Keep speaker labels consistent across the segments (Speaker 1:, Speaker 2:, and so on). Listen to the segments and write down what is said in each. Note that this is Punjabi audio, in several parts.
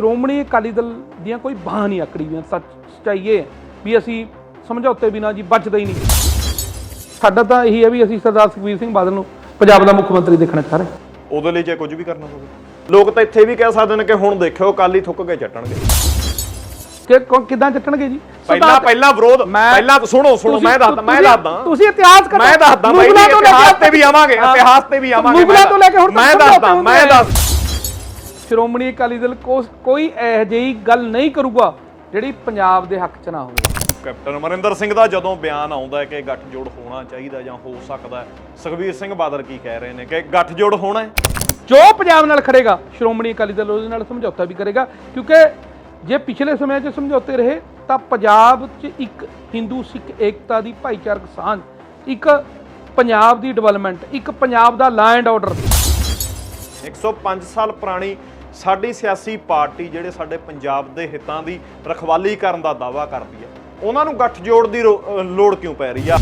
Speaker 1: ਸ਼੍ਰੋਮਣੀ ਅਕਾਲੀ ਦਲ ਦੀਆਂ ਕੋਈ ਬਾਹਾਂ ਨਹੀਂ ਆਕੜੀ ਦੀਆਂ ਸੱਚ ਹੈ ਵੀ ਅਸੀਂ ਸਮਝੌਤੇ ਬਿਨਾਂ ਜੀ ਬਚਦੇ ਹੀ ਨਹੀਂ। ਸਾਡਾ ਤਾਂ ਇਹੀ ਹੈ ਵੀ ਅਸੀਂ ਸਰਦਾਰ ਸੁਖਬੀਰ ਸਿੰਘ ਬਾਦਲ ਨੂੰ ਪੰਜਾਬ ਦਾ ਮੁੱਖ ਮੰਤਰੀ ਦੇਖਣਾ ਚਾਹ ਰਹੇ
Speaker 2: ਉਹਦੇ ਲਈ ਜੇ ਕੁਝ ਵੀ ਕਰਨਾ ਪਵੇ ਲੋਕ ਤਾਂ ਇੱਥੇ ਵੀ ਕਹਿ ਸਕਦੇ ਨੇ ਕਿ ਹੁਣ ਦੇਖਿਓ ਕਾਲੀ ਥੁੱਕ ਕੇ ਚੱਟਣਗੇ।
Speaker 1: ਕਿ ਕਿੱਦਾਂ ਚੱਟਣਗੇ ਜੀ?
Speaker 2: ਪਹਿਲਾਂ ਪਹਿਲਾਂ ਵਿਰੋਧ
Speaker 1: ਮੈਂ-
Speaker 2: ਪਹਿਲਾਂ ਸੁਣੋ ਸੁਣੋ ਮੈਂ ਦੱਸਦਾ ਮੈਂ ਦੱਸਦਾ।
Speaker 1: ਤੁਸੀਂ ਇਤਿਹਾਸ ਕਰੋ
Speaker 2: ਮੈਂ ਦੱਸਦਾ
Speaker 1: ਕੇ
Speaker 2: ਇਤਿਹਾਸ ਤੇ ਵੀ ਆਵਾਂਗੇ। ਇਤਿਹਾਸ ਤੇ ਵੀ ਆਵਾਂਗੇ।
Speaker 1: ਮੁਗਲਾਂ ਤੋਂ ਲੈ ਕੇ ਹੁਣ ਤੱਕ
Speaker 2: ਮੈਂ ਦੱਸਦਾ ਮੈਂ
Speaker 1: ਆ। ਸ਼੍ਰੋਮਣੀ ਅਕਾਲੀ ਦਲ ਕੋਈ ਇਹੋ ਜਿਹੀ ਗੱਲ ਨਹੀਂ ਕਰੂਗਾ ਜਿਹੜੀ ਪੰਜਾਬ ਦੇ ਹੱਕ 'ਚ ਨਾ ਹੋਵੇ।
Speaker 2: ਕੈਪਟਨ ਅਮਰਿੰਦਰ ਸਿੰਘ ਦਾ ਜਦੋਂ ਬਿਆਨ ਆਉਂਦਾ ਹੈ ਕਿ ਗੱਠਜੋੜ ਹੋਣਾ ਚਾਹੀਦਾ ਜਾਂ ਹੋ ਸਕਦਾ ਹੈ ਸੁਖਬੀਰ ਸਿੰਘ ਬਾਦਲ ਕੀ ਕਹਿ ਰਹੇ ਨੇ ਕਿ ਗੱਠਜੋੜ ਹੋਣਾ ਹੈ?
Speaker 1: ਜੋ ਪੰਜਾਬ ਨਾਲ ਖੜੇਗਾ ਸ਼੍ਰੋਮਣੀ ਅਕਾਲੀ ਦਲ ਉਹਦੇ ਨਾਲ ਸਮਝੌਤਾ ਵੀ ਕਰੇਗਾ ਕਿਉਂਕਿ ਜੇ ਪਿਛਲੇ ਸਮੇਂ 'ਚ ਸਮਝੌਤੇ ਰਹੇ ਤਾਂ ਪੰਜਾਬ 'ਚ ਇੱਕ ਹਿੰਦੂ ਸਿੱਖ ਏਕਤਾ ਦੀ ਭਾਈਚਾਰਕ ਸਾਂਝ ਇੱਕ ਪੰਜਾਬ ਦੀ ਡਿਵੈਲਪਮੈਂਟ ਇੱਕ ਪੰਜਾਬ ਦਾ ਲਾ ਐਂਡ ਆਰਡਰ
Speaker 2: 105 ਸਾਲ ਪੁਰਾਣੀ ਸਾਡੀ ਸਿਆਸੀ ਪਾਰਟੀ ਜਿਹੜੇ ਸਾਡੇ ਪੰਜਾਬ ਦੇ ਹਿੱਤਾਂ ਦੀ ਰਖਵਾਲੀ ਕਰਨ ਦਾ ਦਾਵਾ ਕਰਦੀ ਹੈ, ਉਹਨਾਂ ਨੂੰ ਗੱਠਜੋੜ ਦੀ ਰੋ- ਲੋੜ ਕਿਉਂ ਪੈ ਰਹੀ ਆ?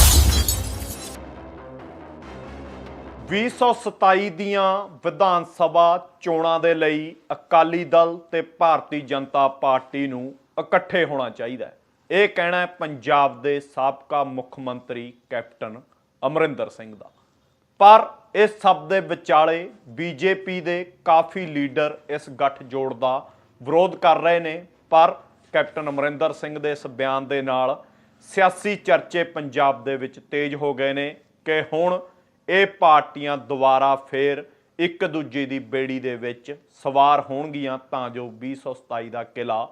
Speaker 2: 2027 ਦੀਆਂ ਵਿਧਾਨ ਸਭਾ ਚੋਣਾਂ ਦੇ ਲਈ ਅਕਾਲੀ ਦਲ ਤੇ ਭਾਰਤੀ ਜਨਤਾ ਪਾਰਟੀ ਨੂੰ ਇਕੱਠੇ ਹੋਣਾ ਚਾਹੀਦਾ ਹੈ। ਇਹ ਕਹਿਣਾ ਹੈ ਪੰਜਾਬ ਦੇ ਸਾਬਕਾ ਮੁੱਖ ਮੰਤਰੀ ਕੈਪਟਨ ਅਮਰਿੰਦਰ ਸਿੰਘ ਦਾ। ਪਰ ਇਸ ਸਭ ਦੇ ਵਿਚਾਲੇ ਬੀਜੇਪੀ ਦੇ ਕਾਫੀ ਲੀਡਰ ਇਸ ਗੱਠਜੋੜ ਦਾ ਵਿਰੋਧ ਕਰ ਰਹੇ ਨੇ, ਪਰ ਕੈਪਟਨ ਅਮਰਿੰਦਰ ਸਿੰਘ ਦੇ ਇਸ ਬਿਆਨ ਦੇ ਨਾਲ ਸਿਆਸੀ ਚਰਚੇ ਪੰਜਾਬ ਦੇ ਵਿੱਚ ਤੇਜ਼ ਹੋ ਗਏ ਨੇ ਕਿ ਹੁਣ ਇਹ ਪਾਰਟੀਆਂ ਦੁਬਾਰਾ ਫੇਰ ਇੱਕ ਦੂਜੇ ਦੀ ਬੇੜੀ ਦੇ ਵਿੱਚ ਸਵਾਰ ਹੋਣਗੀਆਂ ਤਾਂ ਜੋ 2027 ਦਾ ਕਿਲਾ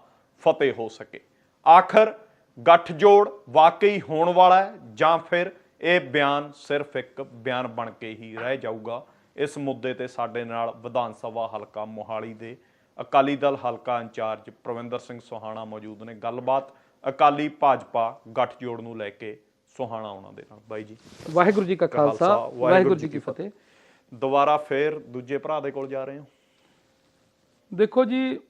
Speaker 2: ਫਤਿਹ ਹੋ ਸਕੇ। ਆਖਰ ਗੱਠਜੋੜ ਵਾਕਈ ਹੋਣ ਵਾਲਾ ਹੈ ਜਾਂ ਫਿਰ ਇਹ ਬਿਆਨ ਸਿਰਫ ਇੱਕ ਬਿਆਨ ਬਣ ਕੇ ਹੀ ਰਹਿ ਜਾਊਗਾ। ਇਸ ਮੁੱਦੇ ਤੇ ਸਾਡੇ ਨਾਲ ਵਿਧਾਨ ਸਭਾ ਹਲਕਾ ਮੋਹਾਲੀ ਦੇ ਅਕਾਲੀ ਦਲ ਹਲਕਾ ਇੰਚਾਰਜ ਪ੍ਰਵਿੰਦਰ ਸਿੰਘ ਸੁਹਾਣਾ ਮੌਜੂਦ ਨੇ। ਗੱਲਬਾਤ ਅਕਾਲੀ ਭਾਜਪਾ ਗੱਠਜੋੜ ਨੂੰ ਲੈ ਕੇ ਸੁਹਾਣਾ ਉਹਨਾਂ ਦੇ ਨਾਲ। ਬਾਈ ਜੀ।
Speaker 1: ਵਾਹਿਗੁਰੂ ਜੀ ਕਾ ਖਾਲਸਾ ਵਾਹਿਗੁਰੂ ਜੀ ਕੀ ਫਤਿਹ।
Speaker 2: ਦੁਬਾਰਾ ਫੇਰ ਦੂਜੇ ਭਰਾ ਦੇ ਕੋਲ ਜਾ ਰਹੇ ਹੋ?
Speaker 1: ਦੇਖੋ ਜੀ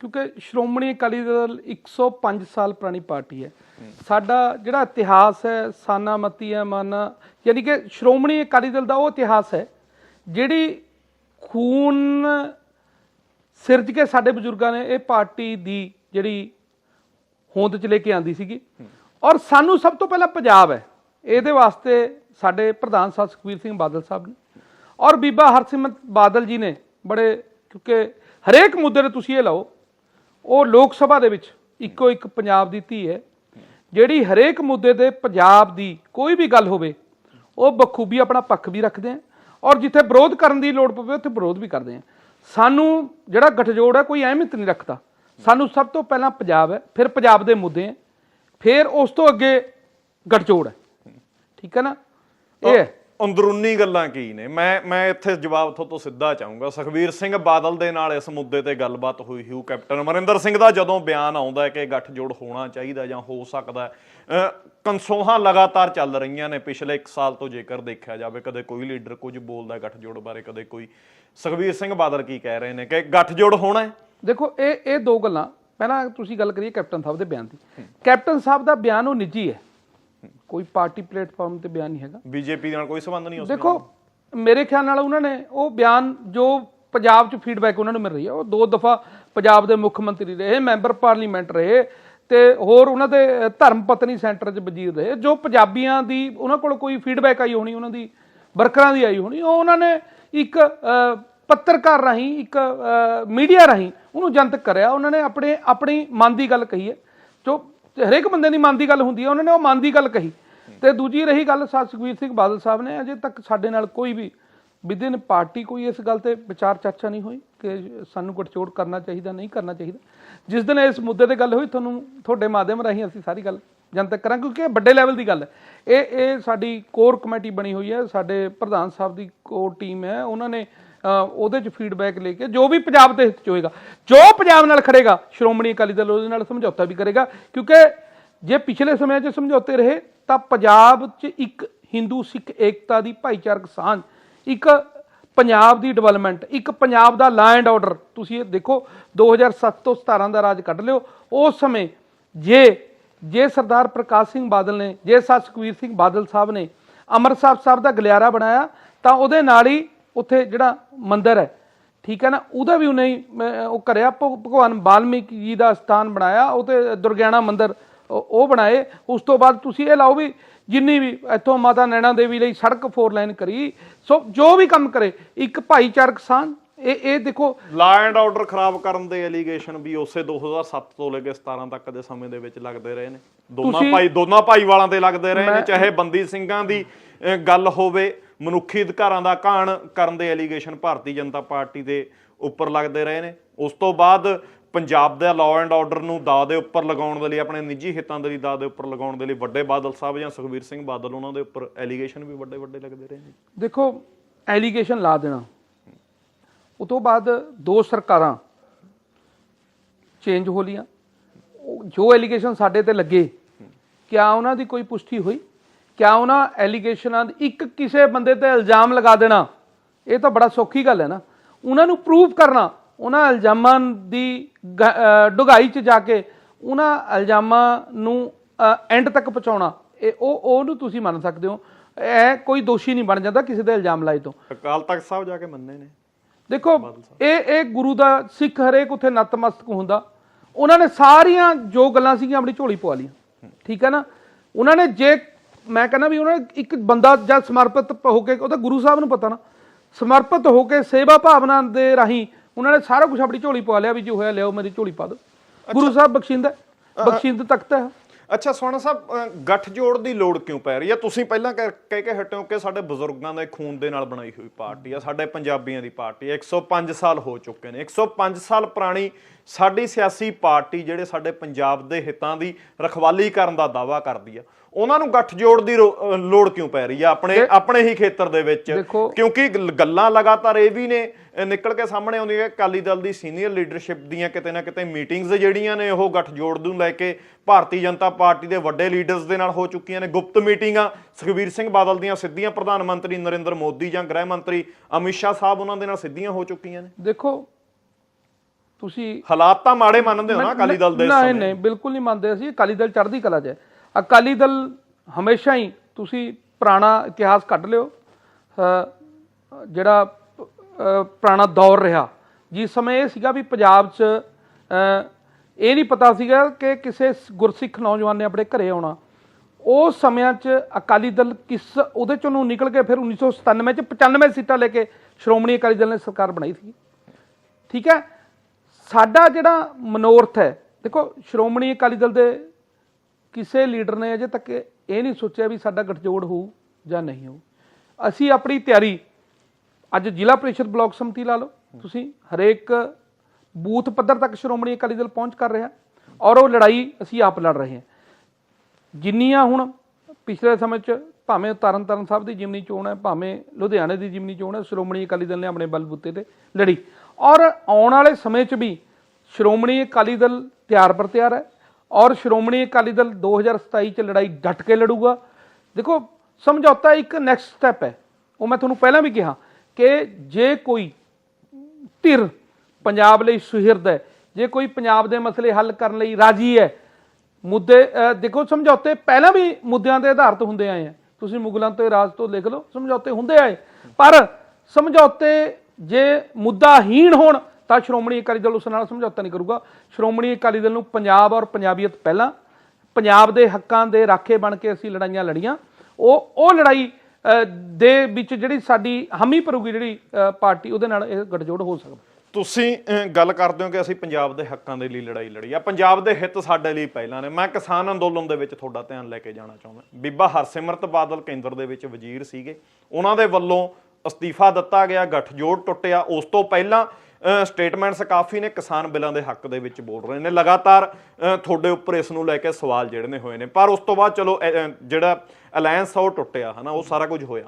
Speaker 1: ਕਿਉਂਕਿ ਸ਼੍ਰੋਮਣੀ ਅਕਾਲੀ ਦਲ 105 ਸਾਲ ਪੁਰਾਣੀ ਪਾਰਟੀ ਹੈ। ਸਾਡਾ ਜਿਹੜਾ ਇਤਿਹਾਸ ਹੈ ਸਾਨਾਮਤੀ ਹੈ, ਮਾਨਾ, ਯਾਨੀ ਕਿ ਸ਼੍ਰੋਮਣੀ ਅਕਾਲੀ ਦਲ ਦਾ ਉਹ ਇਤਿਹਾਸ ਹੈ, ਜਿਹੜੀ ਖੂਨ ਸਿਰਜ ਕੇ ਸਾਡੇ ਬਜ਼ੁਰਗਾਂ ਨੇ ਇਹ ਪਾਰਟੀ ਦੀ ਜਿਹੜੀ ਹੋਂਦ ਚ ਲੈ ਕੇ ਆਂਦੀ ਸੀਗੀ। ਔਰ ਸਾਨੂੰ ਸਭ ਤੋਂ ਪਹਿਲਾਂ ਪੰਜਾਬ ਹੈ। ਇਹਦੇ ਵਾਸਤੇ ਸਾਡੇ ਪ੍ਰਧਾਨ ਸਾਹਿਬ ਸੁਖਬੀਰ ਸਿੰਘ ਬਾਦਲ ਸਾਹਿਬ ਨੇ ਔਰ ਬੀਬਾ ਹਰਸਿਮਰਤ ਬਾਦਲ ਜੀ ਨੇ ਬੜੇ, ਕਿਉਂਕਿ ਹਰੇਕ ਮੁੱਦੇ ਤੇ ਤੁਸੀਂ ਇਹ ਲਓ ਉਹ ਲੋਕ ਸਭਾ ਦੇ ਵਿੱਚ ਇੱਕੋ ਇੱਕ ਪੰਜਾਬ ਦੀ ਧੀ ਹੈ, ਜਿਹੜੀ ਹਰੇਕ ਮੁੱਦੇ ਤੇ ਪੰਜਾਬ ਦੀ ਕੋਈ ਵੀ ਗੱਲ ਹੋਵੇ, ਉਹ ਬਖੂਬੀ ਆਪਣਾ ਪੱਖ ਵੀ ਰੱਖਦੇ ਆ ਔਰ ਜਿੱਥੇ ਵਿਰੋਧ ਕਰਨ ਦੀ ਲੋੜ ਪਵੇ, ਉੱਥੇ ਵਿਰੋਧ ਵੀ ਕਰਦੇ ਆ। ਸਾਨੂੰ ਜਿਹੜਾ ਗਠਜੋੜ ਹੈ, ਕੋਈ ਅਹਿਮੀਅਤ ਨਹੀਂ ਰੱਖਦਾ। ਸਾਨੂੰ ਸਭ ਤੋਂ ਪਹਿਲਾਂ ਪੰਜਾਬ ਹੈ, ਫਿਰ ਪੰਜਾਬ ਦੇ ਮੁੱਦੇ ਹੈ ਫਿਰ ਉਸ ਤੋਂ ਅੱਗੇ ਗਠਜੋੜ ਹੈ। ਠੀਕ ਹੈ ਨਾ? ਇਹ ਹੈ।
Speaker 2: ਅੰਦਰੂਨੀ ਗੱਲਾਂ ਕੀ ਨੇ? ਮੈਂ ਮੈਂ ਇੱਥੇ ਜਵਾਬ ਤੁਹਾਡੇ ਤੋਂ ਸਿੱਧਾ ਚਾਹੂੰਗਾ। ਸੁਖਬੀਰ ਸਿੰਘ ਬਾਦਲ ਦੇ ਨਾਲ ਇਸ ਮੁੱਦੇ ਤੇ ਗੱਲਬਾਤ ਹੋਈ ਹੋਊ ਕੈਪਟਨ ਅਮਰਿੰਦਰ ਸਿੰਘ ਦਾ ਜਦੋਂ ਬਿਆਨ ਆਉਂਦਾ ਕਿ ਗੱਠਜੋੜ ਹੋਣਾ ਚਾਹੀਦਾ ਜਾਂ ਹੋ ਸਕਦਾ ਕੰਸੋਹਾਂ ਲਗਾਤਾਰ ਚੱਲ ਰਹੀਆਂ ਨੇ। ਪਿਛਲੇ 1 ਸਾਲ ਤੋਂ ਜੇਕਰ ਦੇਖਿਆ ਜਾਵੇ, ਕਦੇ ਕੋਈ ਲੀਡਰ ਕੁਝ ਬੋਲਦਾ ਹੈ ਗੱਠਜੋੜ ਬਾਰੇ, ਕਦੇ ਕੋਈ। ਸੁਖਬੀਰ ਸਿੰਘ ਬਾਦਲ ਕੀ ਕਹਿ ਰਹੇ ਨੇ ਕਿ ਗੱਠਜੋੜ ਹੋਣਾ ਹੈ?
Speaker 1: ਦੇਖੋ, ਇਹ ਇਹ ਦੋ ਗੱਲਾਂ। ਪਹਿਲਾਂ ਤੁਸੀਂ ਗੱਲ ਕਰੀਏ ਕੈਪਟਨ ਸਾਹਿਬ ਦੇ ਬਿਆਨ ਦੀ। ਕੈਪਟਨ ਸਾਹਿਬ ਦਾ ਬਿਆਨ ਉਹ ਨਿੱਜੀ ਹੈ। ਕੋਈ ਪਾਰਟੀ ਪਲੇਟਫਾਰਮ ਤੇ ਬਿਆਨ ਨਹੀਂ ਹੈਗਾ।
Speaker 2: ਬੀਜੇਪੀ ਨਾਲ ਕੋਈ ਸੰਬੰਧ ਨਹੀਂ ਉਸ
Speaker 1: ਦੇਖੋ ਮੇਰੇ ਖਿਆਲ ਨਾਲ ਉਹਨਾਂ ਨੇ ਉਹ ਬਿਆਨ ਜੋ ਪੰਜਾਬ 'ਚ ਫੀਡਬੈਕ ਉਹਨਾਂ ਨੂੰ ਮਿਲ ਰਹੀ ਹੈ ਉਹ ਦੋ ਦਫਾ ਪੰਜਾਬ ਦੇ ਮੁੱਖ ਮੰਤਰੀ ਰਹੇ ਮੈਂਬਰ ਪਾਰਲੀਮੈਂਟ ਰਹੇ ਤੇ ਹੋਰ ਉਹਨਾਂ ਦੇ ਧਰਮ ਪਤਨੀ ਸੈਂਟਰ 'ਚ ਵਜ਼ੀਰ ਰਹੇ ਜੋ ਪੰਜਾਬੀਆਂ ਦੀ ਉਹਨਾਂ ਕੋਲ ਕੋਈ ਫੀਡਬੈਕ ਆਈ ਹੋਣੀ ਉਹਨਾਂ ਦੀ ਵਰਕਰਾਂ ਦੀ ਆਈ ਹੋਣੀ ਉਹ ਉਹਨਾਂ ਨੇ ਇੱਕ ਪੱਤਰਕਾਰ ਰਾਹੀਂ ਇੱਕ ਮੀਡੀਆ ਰਾਹੀਂ ਉਹਨੂੰ ਜਨਤਕ ਕਰਿਆ। ਉਹਨਾਂ ਨੇ ਆਪਣੇ ਆਪਣੀ ਮਨ ਦੀ ਗੱਲ ਕਹੀ ਹੈ ਜੋ ਹਰੇਕ ਬੰਦੇ ਦੀ ਮਨ ਦੀ ਗੱਲ ਹੁੰਦੀ ਹੈ, ਉਹਨਾਂ ਨੇ ਉਹ ਮਨ ਦੀ ਗੱਲ ਕਹੀ। ਤੇ ਦੂਜੀ ਰਹੀ ਗੱਲ ਸਾ ਸੁਖਬੀਰ ਸਿੰਘ ਬਾਦਲ ਸਾਹਿਬ ਨੇ, ਅਜੇ ਤੱਕ ਸਾਡੇ ਨਾਲ ਕੋਈ ਵੀ ਵਿਦਿਨ ਪਾਰਟੀ ਕੋਈ ਇਸ ਗੱਲ ਤੇ ਵਿਚਾਰ ਚਰਚਾ ਨਹੀਂ ਹੋਈ ਕਿ ਸਾਨੂੰ ਗਠਜੋੜ ਕਰਨਾ ਚਾਹੀਦਾ, ਨਹੀਂ ਕਰਨਾ ਚਾਹੀਦਾ। ਜਿਸ ਦਿਨ ਇਸ ਮੁੱਦੇ ਤੇ ਗੱਲ ਹੋਈ, ਤੁਹਾਨੂੰ, ਤੁਹਾਡੇ ਮਾਧਿਅਮ ਰਾਹੀਂ ਅਸੀਂ ਸਾਰੀ ਗੱਲ ਜਨਤਕ ਕਰਾਂ ਕਿਉਂਕਿ ਇਹ ਵੱਡੇ ਲੈਵਲ ਦੀ ਗੱਲ ਹੈ। ਇਹ ਇਹ ਸਾਡੀ ਕੋਰ ਕਮੇਟੀ ਬਣੀ ਹੋਈ ਹੈ, ਸਾਡੇ ਪ੍ਰਧਾਨ ਸਾਹਿਬ ਦੀ ਕੋਰ ਟੀਮ ਹੈ, ਉਹਨਾਂ ਨੇ ਉਹਦੇ ਚ ਫੀਡਬੈਕ ਲੈ ਕੇ ਜੋ ਵੀ ਪੰਜਾਬ ਦੇ ਹਿੱਤ ਚ ਹੋਏਗਾ, ਜੋ ਪੰਜਾਬ ਨਾਲ ਖੜੇਗਾ, ਸ਼੍ਰੋਮਣੀ ਅਕਾਲੀ ਦਲ ਉਹਦੇ ਨਾਲ ਸਮਝੌਤਾ ਵੀ ਕਰੇਗਾ, ਕਿਉਂਕਿ ਜੇ ਪਿਛਲੇ ਸਮਿਆਂ 'ਚ ਸਮਝੌਤੇ ਰਹੇ, ਤਾਂ ਪੰਜਾਬ 'ਚ ਇੱਕ ਹਿੰਦੂ, ਸਿੱਖ ਏਕਤਾ ਦੀ ਭਾਈਚਾਰਕ ਸਾਂਝ, ਇੱਕ ਪੰਜਾਬ ਦੀ ਡਿਵੈਲਪਮੈਂਟ ਇੱਕ ਪੰਜਾਬ ਦਾ ਲਾ ਐਂਡ ਆਰਡਰ ਤੁਸੀਂ ਇਹ ਦੇਖੋ 2007 ਤੋਂ 17 ਦਾ ਰਾਜ ਕੱਢ ਲਿਓ, ਉਸ ਸਮੇਂ ਜੇ ਜੇ ਸਰਦਾਰ ਪ੍ਰਕਾਸ਼ ਸਿੰਘ ਬਾਦਲ ਨੇ, ਜੇ ਸਾ ਸੁਖਵੀਰ ਸਿੰਘ ਬਾਦਲ ਸਾਹਿਬ ਨੇ ਅੰਮ੍ਰਿਤਸਰ ਸਾਹਿਬ ਦਾ ਗਲਿਆਰਾ ਬਣਾਇਆ, ਤਾਂ ਉਹਦੇ ਨਾਲ ਹੀ ਉੱਥੇ ਜਿਹੜਾ ਮੰਦਿਰ ਹੈ ਠੀਕ ਹੈ ਨਾ? ਉਹਦਾ ਵੀ ਉਹਨੇ ਉਹ ਕਰਿਆ। ਭਗ- ਭਗਵਾਨ ਵਾਲਮੀਕੀ ਜੀ ਦਾ ਸਥਾਨ ਬਣਾਇਆ ਉਹ ਤੇ ਦੁਰਗਿਆਣਾ ਮੰਦਿਰ ਉਹ ਬਣਾਏ। ਉਸ ਤੋਂ ਬਾਅਦ ਤੁਸੀਂ ਇਹ ਲਾਓ ਵੀ ਜਿੰਨੀ ਵੀ ਇੱਥੋਂ ਮਾਤਾ ਨੈਣਾ ਦੇਵੀ ਲਈ ਸੜਕ ਫੋਰ ਲਾਈਨ ਕਰੀ ਸੋ ਜੋ ਵੀ ਕੰਮ ਕਰੇ ਇੱਕ ਭਾਈਚਾਰਕ ਸਾਂਝ ਇਹ ਇਹ ਦੇਖੋ।
Speaker 2: ਲਾ ਐਂਡ ਆਰਡਰ ਖਰਾਬ ਕਰਨ ਦੇ ਐਲੀਗੇਸ਼ਨ ਵੀ ਉਸੇ 2007 ਤੋਂ ਲੈ ਕੇ 17 ਤੱਕ ਦੇ ਸਮੇਂ ਦੇ ਵਿੱਚ ਲੱਗਦੇ ਰਹੇ ਨੇ। ਦੋਨਾਂ ਭਾਈ ਦੋਨਾਂ ਭਾਈਵਾਲਾਂ ਤੇ ਲੱਗਦੇ ਰਹੇ ਨੇ ਚਾਹੇ ਬੰਦੀ ਸਿੰਘਾਂ ਦੀ ਗੱਲ ਹੋਵੇ ਮਨੁੱਖੀ ਅਧਿਕਾਰਾਂ ਦਾ ਘਾਣ ਕਰਨ ਦੇ ਐਲੀਗੇਸ਼ਨ ਭਾਰਤੀ ਜਨਤਾ ਪਾਰਟੀ ਦੇ ਉੱਪਰ ਲੱਗਦੇ ਰਹੇ ਨੇ। ਉਸ ਤੋਂ ਬਾਅਦ ਪੰਜਾਬ ਦਾ ਲਾਅ ਐਂਡ ਆਰਡਰ ਨੂੰ ਦਾਅ ਦੇ ਉੱਪਰ ਲਗਾਉਣ ਦੇ ਲਈ, ਆਪਣੇ ਨਿੱਜੀ ਹਿੱਤਾਂ ਦੇ ਲਈ ਦਾਅ ਦੇ ਉੱਪਰ ਲਗਾਉਣ ਦੇ ਲਈ ਵੱਡੇ ਬਾਦਲ ਸਾਹਿਬ ਜਾਂ ਸੁਖਬੀਰ ਸਿੰਘ ਬਾਦਲ, ਉਹਨਾਂ ਦੇ ਉੱਪਰ ਐਲੀਗੇਸ਼ਨ ਵੀ ਵੱਡੇ ਵੱਡੇ ਲੱਗਦੇ ਰਹੇ ਨੇ।
Speaker 1: ਦੇਖੋ ਐਲੀਗੇਸ਼ਨ ਲਾ ਦੇਣਾ। ਉਹ ਤੋਂ ਬਾਅਦ ਦੋ ਸਰਕਾਰਾਂ ਚੇਂਜ ਹੋ ਲੀਆਂ ਉਹ ਜੋ ਐਲੀਗੇਸ਼ਨ ਸਾਡੇ ਤੇ ਲੱਗੇ, ਕਿਆ ਉਹਨਾਂ ਦੀ ਕੋਈ ਪੁਸ਼ਟੀ ਹੋਈ? ਕਿਆ ਉਹਨਾਂ ਐਲੀਗੇਸ਼ਨਾਂ ਦੀ ਇੱਕ ਕਿਸੇ ਬੰਦੇ ਤੇ ਇਲਜ਼ਾਮ ਲਗਾ ਦੇਣਾ? ਇਹ ਤਾਂ ਬੜਾ ਸੌਖੀ ਗੱਲ ਹੈ ਨਾ। ਉਹਨਾਂ ਨੂੰ ਪ੍ਰੂਫ ਕਰਨਾ। ਉਹਨਾਂ ਇਲਜ਼ਾਮਾਂ ਦੀ ਡੂੰਘਾਈ 'ਚ ਜਾ ਕੇ ਉਹਨਾਂ ਇਲਜ਼ਾਮਾਂ ਨੂੰ ਐਂਡ ਤੱਕ ਪਹੁੰਚਾਉਣਾ। ਇਹ ਉਹ ਉਹਨੂੰ ਤੁਸੀਂ ਮੰਨ ਸਕਦੇ ਹੋ। ਇਹ ਕੋਈ ਦੋਸ਼ੀ ਨਹੀਂ ਬਣ ਜਾਂਦਾ ਕਿਸੇ ਦੇ ਇਲਜ਼ਾਮ ਲਾਏ ਤੋਂ।
Speaker 2: ਅਕਾਲ ਤਖਤ ਸਾਹਿਬ ਜਾ ਕੇ ਮੰਨੇ ਨੇ।
Speaker 1: ਦੇਖੋ ਇਹ ਇਹ ਗੁਰੂ ਦਾ ਸਿੱਖ ਹਰੇਕ ਉੱਥੇ ਨਤਮਸਤਕ ਹੁੰਦਾ। ਉਹਨਾਂ ਨੇ ਸਾਰੀਆਂ ਜੋ ਗੱਲਾਂ ਸੀਗੀਆਂ ਆਪਣੀ ਝੋਲੀ ਪਵਾ ਲਈਆਂ। ਠੀਕ ਹੈ ਨਾ? ਉਹਨਾਂ ਨੇ ਜੇ ਮੈਂ ਕਹਿੰਦਾ ਵੀ ਉਹਨਾਂ ਇੱਕ ਬੰਦਾ ਜਦ ਸਮਰਪਿਤ ਹੋ ਕੇ ਉਹ ਤਾਂ ਗੁਰੂ ਸਾਹਿਬ ਨੂੰ ਪਤਾ ਨਾ ਸਮਰਪਿਤ ਹੋ ਕੇ ਸੇਵਾ ਭਾਵਨਾ ਦੇ ਰਾਹੀਂ ਉਹਨਾਂ ਨੇ ਸਾਰਾ ਕੁਝ ਆਪਣੀ ਝੋਲੀ ਪਵਾ ਲਿਆ ਵੀ ਜੋ ਹੋਇਆ ਲਿਆਓ ਮੇਰੀ ਝੋਲੀ ਪਾ ਦਿਓ। ਗੁਰੂ ਸਾਹਿਬ ਬਖਸ਼ਿੰਦਾ ਬਖਸ਼ਿੰਦ ਤਖਤ ਹੈ।
Speaker 2: ਅੱਛਾ ਸੋਹਣਾ ਸਾਹਿਬ ਅਹ ਗੱਠਜੋੜ ਦੀ ਲੋੜ ਕਿਉਂ ਪੈ ਰਹੀ ਹੈ? ਤੁਸੀਂ ਪਹਿਲਾਂ ਕਹਿ ਕੇ ਹਟਿਓ ਕਿ ਸਾਡੇ ਬਜ਼ੁਰਗਾਂ ਦੇ ਖੂਨ ਦੇ ਨਾਲ ਬਣਾਈ ਹੋਈ ਪਾਰਟੀ ਆ ਸਾਡੇ ਪੰਜਾਬੀਆਂ ਦੀ ਪਾਰਟੀ ਹੈ। 105 ਸਾਲ ਹੋ ਚੁੱਕੇ ਨੇ। 105 ਸਾਲ ਪੁਰਾਣੀ ਸਾਡੀ ਸਿਆਸੀ ਪਾਰਟੀ ਜਿਹੜੇ ਸਾਡੇ ਪੰਜਾਬ ਦੇ ਹਿੱਤਾਂ ਦੀ ਰਖਵਾਲੀ ਕਰਨ ਦਾ ਦਾਵਾ ਕਰਦੀ ਆ ਉਹਨਾਂ ਨੂੰ ਗੱਠਜੋੜ ਦੀ ਲੋੜ ਕਿਉਂ ਪੈ ਰਹੀ ਆ ਆਪਣੇ ਆਪਣੇ ਹੀ ਖੇਤਰ ਦੇ ਵਿੱਚ? ਕਿਉਂਕਿ ਗੱਲ- ਲਗਾਤਾਰ ਇਹ ਵੀ ਨੇ ਨਿਕਲ ਕੇ ਸਾਹਮਣੇ ਆਉਂਦੀਆਂ ਕਿ ਅਕਾਲੀ ਦਲ ਦੀ ਸੀਨੀਅਰ ਲੀਡਰਸ਼ਿਪ ਦੀਆਂ ਕਿਤੇ ਨਾ ਕਿਤੇ ਮੀਟਿੰਗਸ ਜਿਹੜੀਆਂ ਨੇ ਉਹ ਗੱਠਜੋੜ ਨੂੰ ਲੈ ਕੇ ਭਾਰਤੀ ਜਨਤਾ ਪਾਰਟੀ ਦੇ ਵੱਡੇ ਲੀਡਰਸ ਦੇ ਨਾਲ ਹੋ ਚੁੱਕੀਆਂ ਨੇ। ਗੁਪਤ ਮੀਟਿੰਗਾਂ ਸੁਖਬੀਰ ਸਿੰਘ ਬਾਦਲ ਦੀਆਂ ਸਿੱਧੀਆਂ ਪ੍ਰਧਾਨ ਮੰਤਰੀ ਨਰਿੰਦਰ ਮੋਦੀ ਜਾਂ ਗ੍ਰਹਿ ਮੰਤਰੀ ਅਮਿਤ ਸ਼ਾਹ ਸਾਹਿਬ ਉਹਨਾਂ ਦੇ ਨਾਲ ਸਿੱਧੀਆਂ ਹੋ ਚੁੱਕੀਆਂ ਨੇ।
Speaker 1: ਦੇਖੋ ਤੁਸੀਂ
Speaker 2: ਹਾਲਾਤ ਤਾਂ ਮਾੜੇ ਮੰਨਦੇ ਹੋ ਨਾ ਅਕਾਲੀ ਦਲ ਦੇ
Speaker 1: ਨਹੀਂ ਨਹੀਂ ਬਿਲਕੁਲ ਨਹੀਂ ਮੰਨਦੇ ਅਸੀਂ। ਅਕਾਲੀ ਦਲ ਚੜ੍ਹਦੀ ਕਲਾ 'ਚ ਹੈ। ਅਕਾਲੀ ਦਲ ਹਮੇਸ਼ਾ ਹੀ ਤੁਸੀਂ ਪੁਰਾਣਾ ਇਤਿਹਾਸ ਕੱਢ ਲਿਓ। ਜਿਹੜਾ ਪੁਰਾਣਾ ਦੌਰ ਰਿਹਾ। ਜਿਸ ਸਮੇਂ ਇਹ ਸੀਗਾ ਵੀ ਪੰਜਾਬ 'ਚ ਇਹ ਨਹੀਂ ਪਤਾ ਸੀਗਾ ਕਿ ਕਿਸੇ ਗੁਰਸਿੱਖ ਨੌਜਵਾਨ ਨੇ ਆਪਣੇ ਘਰੇ ਆਉਣਾ। ਉਹ ਸਮਿਆਂ 'ਚ ਅਕਾਲੀ ਦਲ ਕਿਸ ਉਹਦੇ ਚੋਂ ਨੂੰ ਨਿਕਲ ਕੇ ਫਿਰ 1997 'ਚ 95 ਸੀਟਾਂ ਲੈ ਕੇ ਸ਼੍ਰੋਮਣੀ ਅਕਾਲੀ ਦਲ ਨੇ ਸਰਕਾਰ ਬਣਾਈ ਸੀ ਠੀਕ ਹੈ? ਸਾਡਾ ਜਿਹੜਾ ਮਨੋਰਥ ਹੈ, ਦੇਖੋ, ਸ਼੍ਰੋਮਣੀ ਅਕਾਲੀ ਦਲ ਦੇ ਕਿਸੇ ਲੀਡਰ ਨੇ ਅਜੇ ਤੱਕ ਇਹ ਨਹੀਂ ਸੋਚਿਆ ਵੀ ਸਾਡਾ ਗਠਜੋੜ ਹੋਊ ਜਾਂ ਨਹੀਂ ਹੋਊ। ਅਸੀਂ ਆਪਣੀ ਤਿਆਰੀ ਅੱਜ ਜ਼ਿਲ੍ਹਾ ਪ੍ਰੀਸ਼ਦ ਬਲਾਕ ਸਮਿਤੀ ਲਾ ਲਓ। ਤੁਸੀਂ ਹਰੇਕ ਬੂਥ ਪੱਧਰ ਤੱਕ ਸ਼੍ਰੋਮਣੀ ਅਕਾਲੀ ਦਲ ਪਹੁੰਚ ਕਰ ਰਿਹਾ ਔਰ ਉਹ ਲੜਾਈ ਅਸੀਂ ਆਪ ਲੜ ਰਹੇ ਹਾਂ। ਜਿੰਨੀਆਂ ਹੁਣ ਪਿਛਲੇ ਸਮੇਂ 'ਚ ਭਾਵੇਂ ਤਰਨ ਤਰਨਤਾਰਨ ਸਾਹਿਬ ਦੀ ਜਿਮਨੀ ਚੋਣ ਹੈ, ਭਾਵੇਂ ਲੁਧਿਆਣੇ ਦੀ ਜਿਮਨੀ ਚੋਣ ਹੈ, ਸ਼੍ਰੋਮਣੀ ਅਕਾਲੀ ਦਲ ਨੇ ਆਪਣੇ ਬਲਬੂਤੇ ਤੇ ਲੜੀ। ਔਰ ਆਉਣ ਵਾਲੇ ਸਮੇਂ 'ਚ ਵੀ ਸ਼੍ਰੋਮਣੀ ਅਕਾਲੀ ਦਲ ਤਿਆਰ ਪਰ ਤਿਆਰ ਹੈ। ਔਰ ਸ਼੍ਰੋਮਣੀ ਅਕਾਲੀ ਦਲ 2027 'ਚ ਲੜਾਈ ਡਟ ਕੇ ਲੜੂਗਾ। ਦੇਖੋ, ਸਮਝੌਤਾ ਇੱਕ ਨੈਕਸਟ ਸਟੈਪ ਹੈ। ਉਹ ਮੈਂ ਤੁਹਾਨੂੰ ਪਹਿਲਾਂ ਵੀ ਕਿਹਾ ਕਿ ਜੇ ਕੋਈ ਧਿਰ ਪੰਜਾਬ ਲਈ ਸੁਹਿਰਦ ਹੈ, ਜੇ ਕੋਈ ਪੰਜਾਬ ਦੇ ਮਸਲੇ ਹੱਲ ਕਰਨ ਲਈ ਰਾਜੀ ਹੈ, ਮੁੱਦੇ ਦੇਖੋ, ਸਮਝੌਤੇ ਪਹਿਲਾਂ ਵੀ ਮੁੱਦਿਆਂ ਦੇ ਆਧਾਰਿਤ ਹੁੰਦੇ ਆਏ ਆ। ਤੁਸੀਂ ਮੁਗਲਾਂ ਤੇ ਰਾਜ ਤੋਂ ਲਿਖ ਲਓ, ਸਮਝੌਤੇ ਹੁੰਦੇ ਆਏ। ਪਰ ਸਮਝੌਤੇ ਜੇ ਮੁੱਦਾਹੀਣ ਹੋਣ ਤਾਂ ਸ਼੍ਰੋਮਣੀ ਅਕਾਲੀ ਦਲ ਉਸ ਨਾਲ ਸਮਝੌਤਾ ਨਹੀਂ ਕਰੂਗਾ। ਸ਼੍ਰੋਮਣੀ ਅਕਾਲੀ ਦਲ ਨੂੰ ਪੰਜਾਬ ਔਰ ਪੰਜਾਬੀਅਤ ਪਹਿਲਾਂ, ਪੰਜਾਬ ਦੇ ਹੱਕਾਂ ਦੇ ਰਾਖੇ ਬਣ ਕੇ ਅਸੀਂ ਲੜਾਈਆਂ ਲੜੀਆਂ। ਉਹ ਉਹ ਲੜਾਈ ਦੇ ਵਿੱਚ ਜਿਹੜੀ ਸਾਡੀ ਹਮੀ ਭਰੂਗੀ ਜਿਹੜੀ ਪਾਰਟੀ, ਉਹਦੇ ਨਾਲ ਇਹ ਗਠਜੋੜ ਹੋ ਸਕਦਾ।
Speaker 2: ਤੁਸੀਂ ਗੱਲ ਕਰਦੇ ਹੋ ਕਿ ਅਸੀਂ ਪੰਜਾਬ ਦੇ ਹੱਕਾਂ ਦੇ ਲਈ ਲੜਾਈ ਲੜੀ ਆ। ਪੰਜਾਬ ਦੇ ਹਿੱਤ ਸਾਡੇ ਲਈ ਪਹਿਲਾਂ ਨੇ। ਮੈਂ ਕਿਸਾਨ ਅੰਦੋਲਨ ਦੇ ਵਿੱਚ ਤੁਹਾਡਾ ਧਿਆਨ ਲੈ ਕੇ ਜਾਣਾ ਚਾਹੁੰਦਾ। ਬੀਬਾ ਹਰਸਿਮਰਤ ਬਾਦਲ ਕੇਂਦਰ ਦੇ ਵਿੱਚ ਵਜ਼ੀਰ ਸੀਗੇ। ਉਹਨਾਂ ਦੇ ਵੱਲੋਂ ਅਸਤੀਫਾ ਦਿੱਤਾ ਗਿਆ, ਗੱਠਜੋੜ ਟੁੱਟਿਆ। ਉਸ ਤੋਂ ਪਹਿਲਾਂ ਸਟੇਟਮੈਂਟਸ ਕਾਫੀ ਨੇ ਕਿਸਾਨ ਬਿੱਲਾਂ ਦੇ ਹੱਕ ਦੇ ਵਿੱਚ ਬੋਲ ਰਹੇ ਨੇ। ਲਗਾਤਾਰ ਤੁਹਾਡੇ ਉੱਪਰ ਇਸ ਨੂੰ ਲੈ ਕੇ ਸਵਾਲ ਜਿਹੜੇ ਨੇ ਹੋਏ ਨੇ। ਪਰ ਉਸ ਤੋਂ ਬਾਅਦ ਚਲੋ ਅਹ, ਜਿਹੜਾ ਅਲਾਈਅੰਸ ਆ ਉਹ ਟੁੱਟਿਆ ਹਨਾ? ਉਹ ਸਾਰਾ ਕੁਝ ਹੋਇਆ।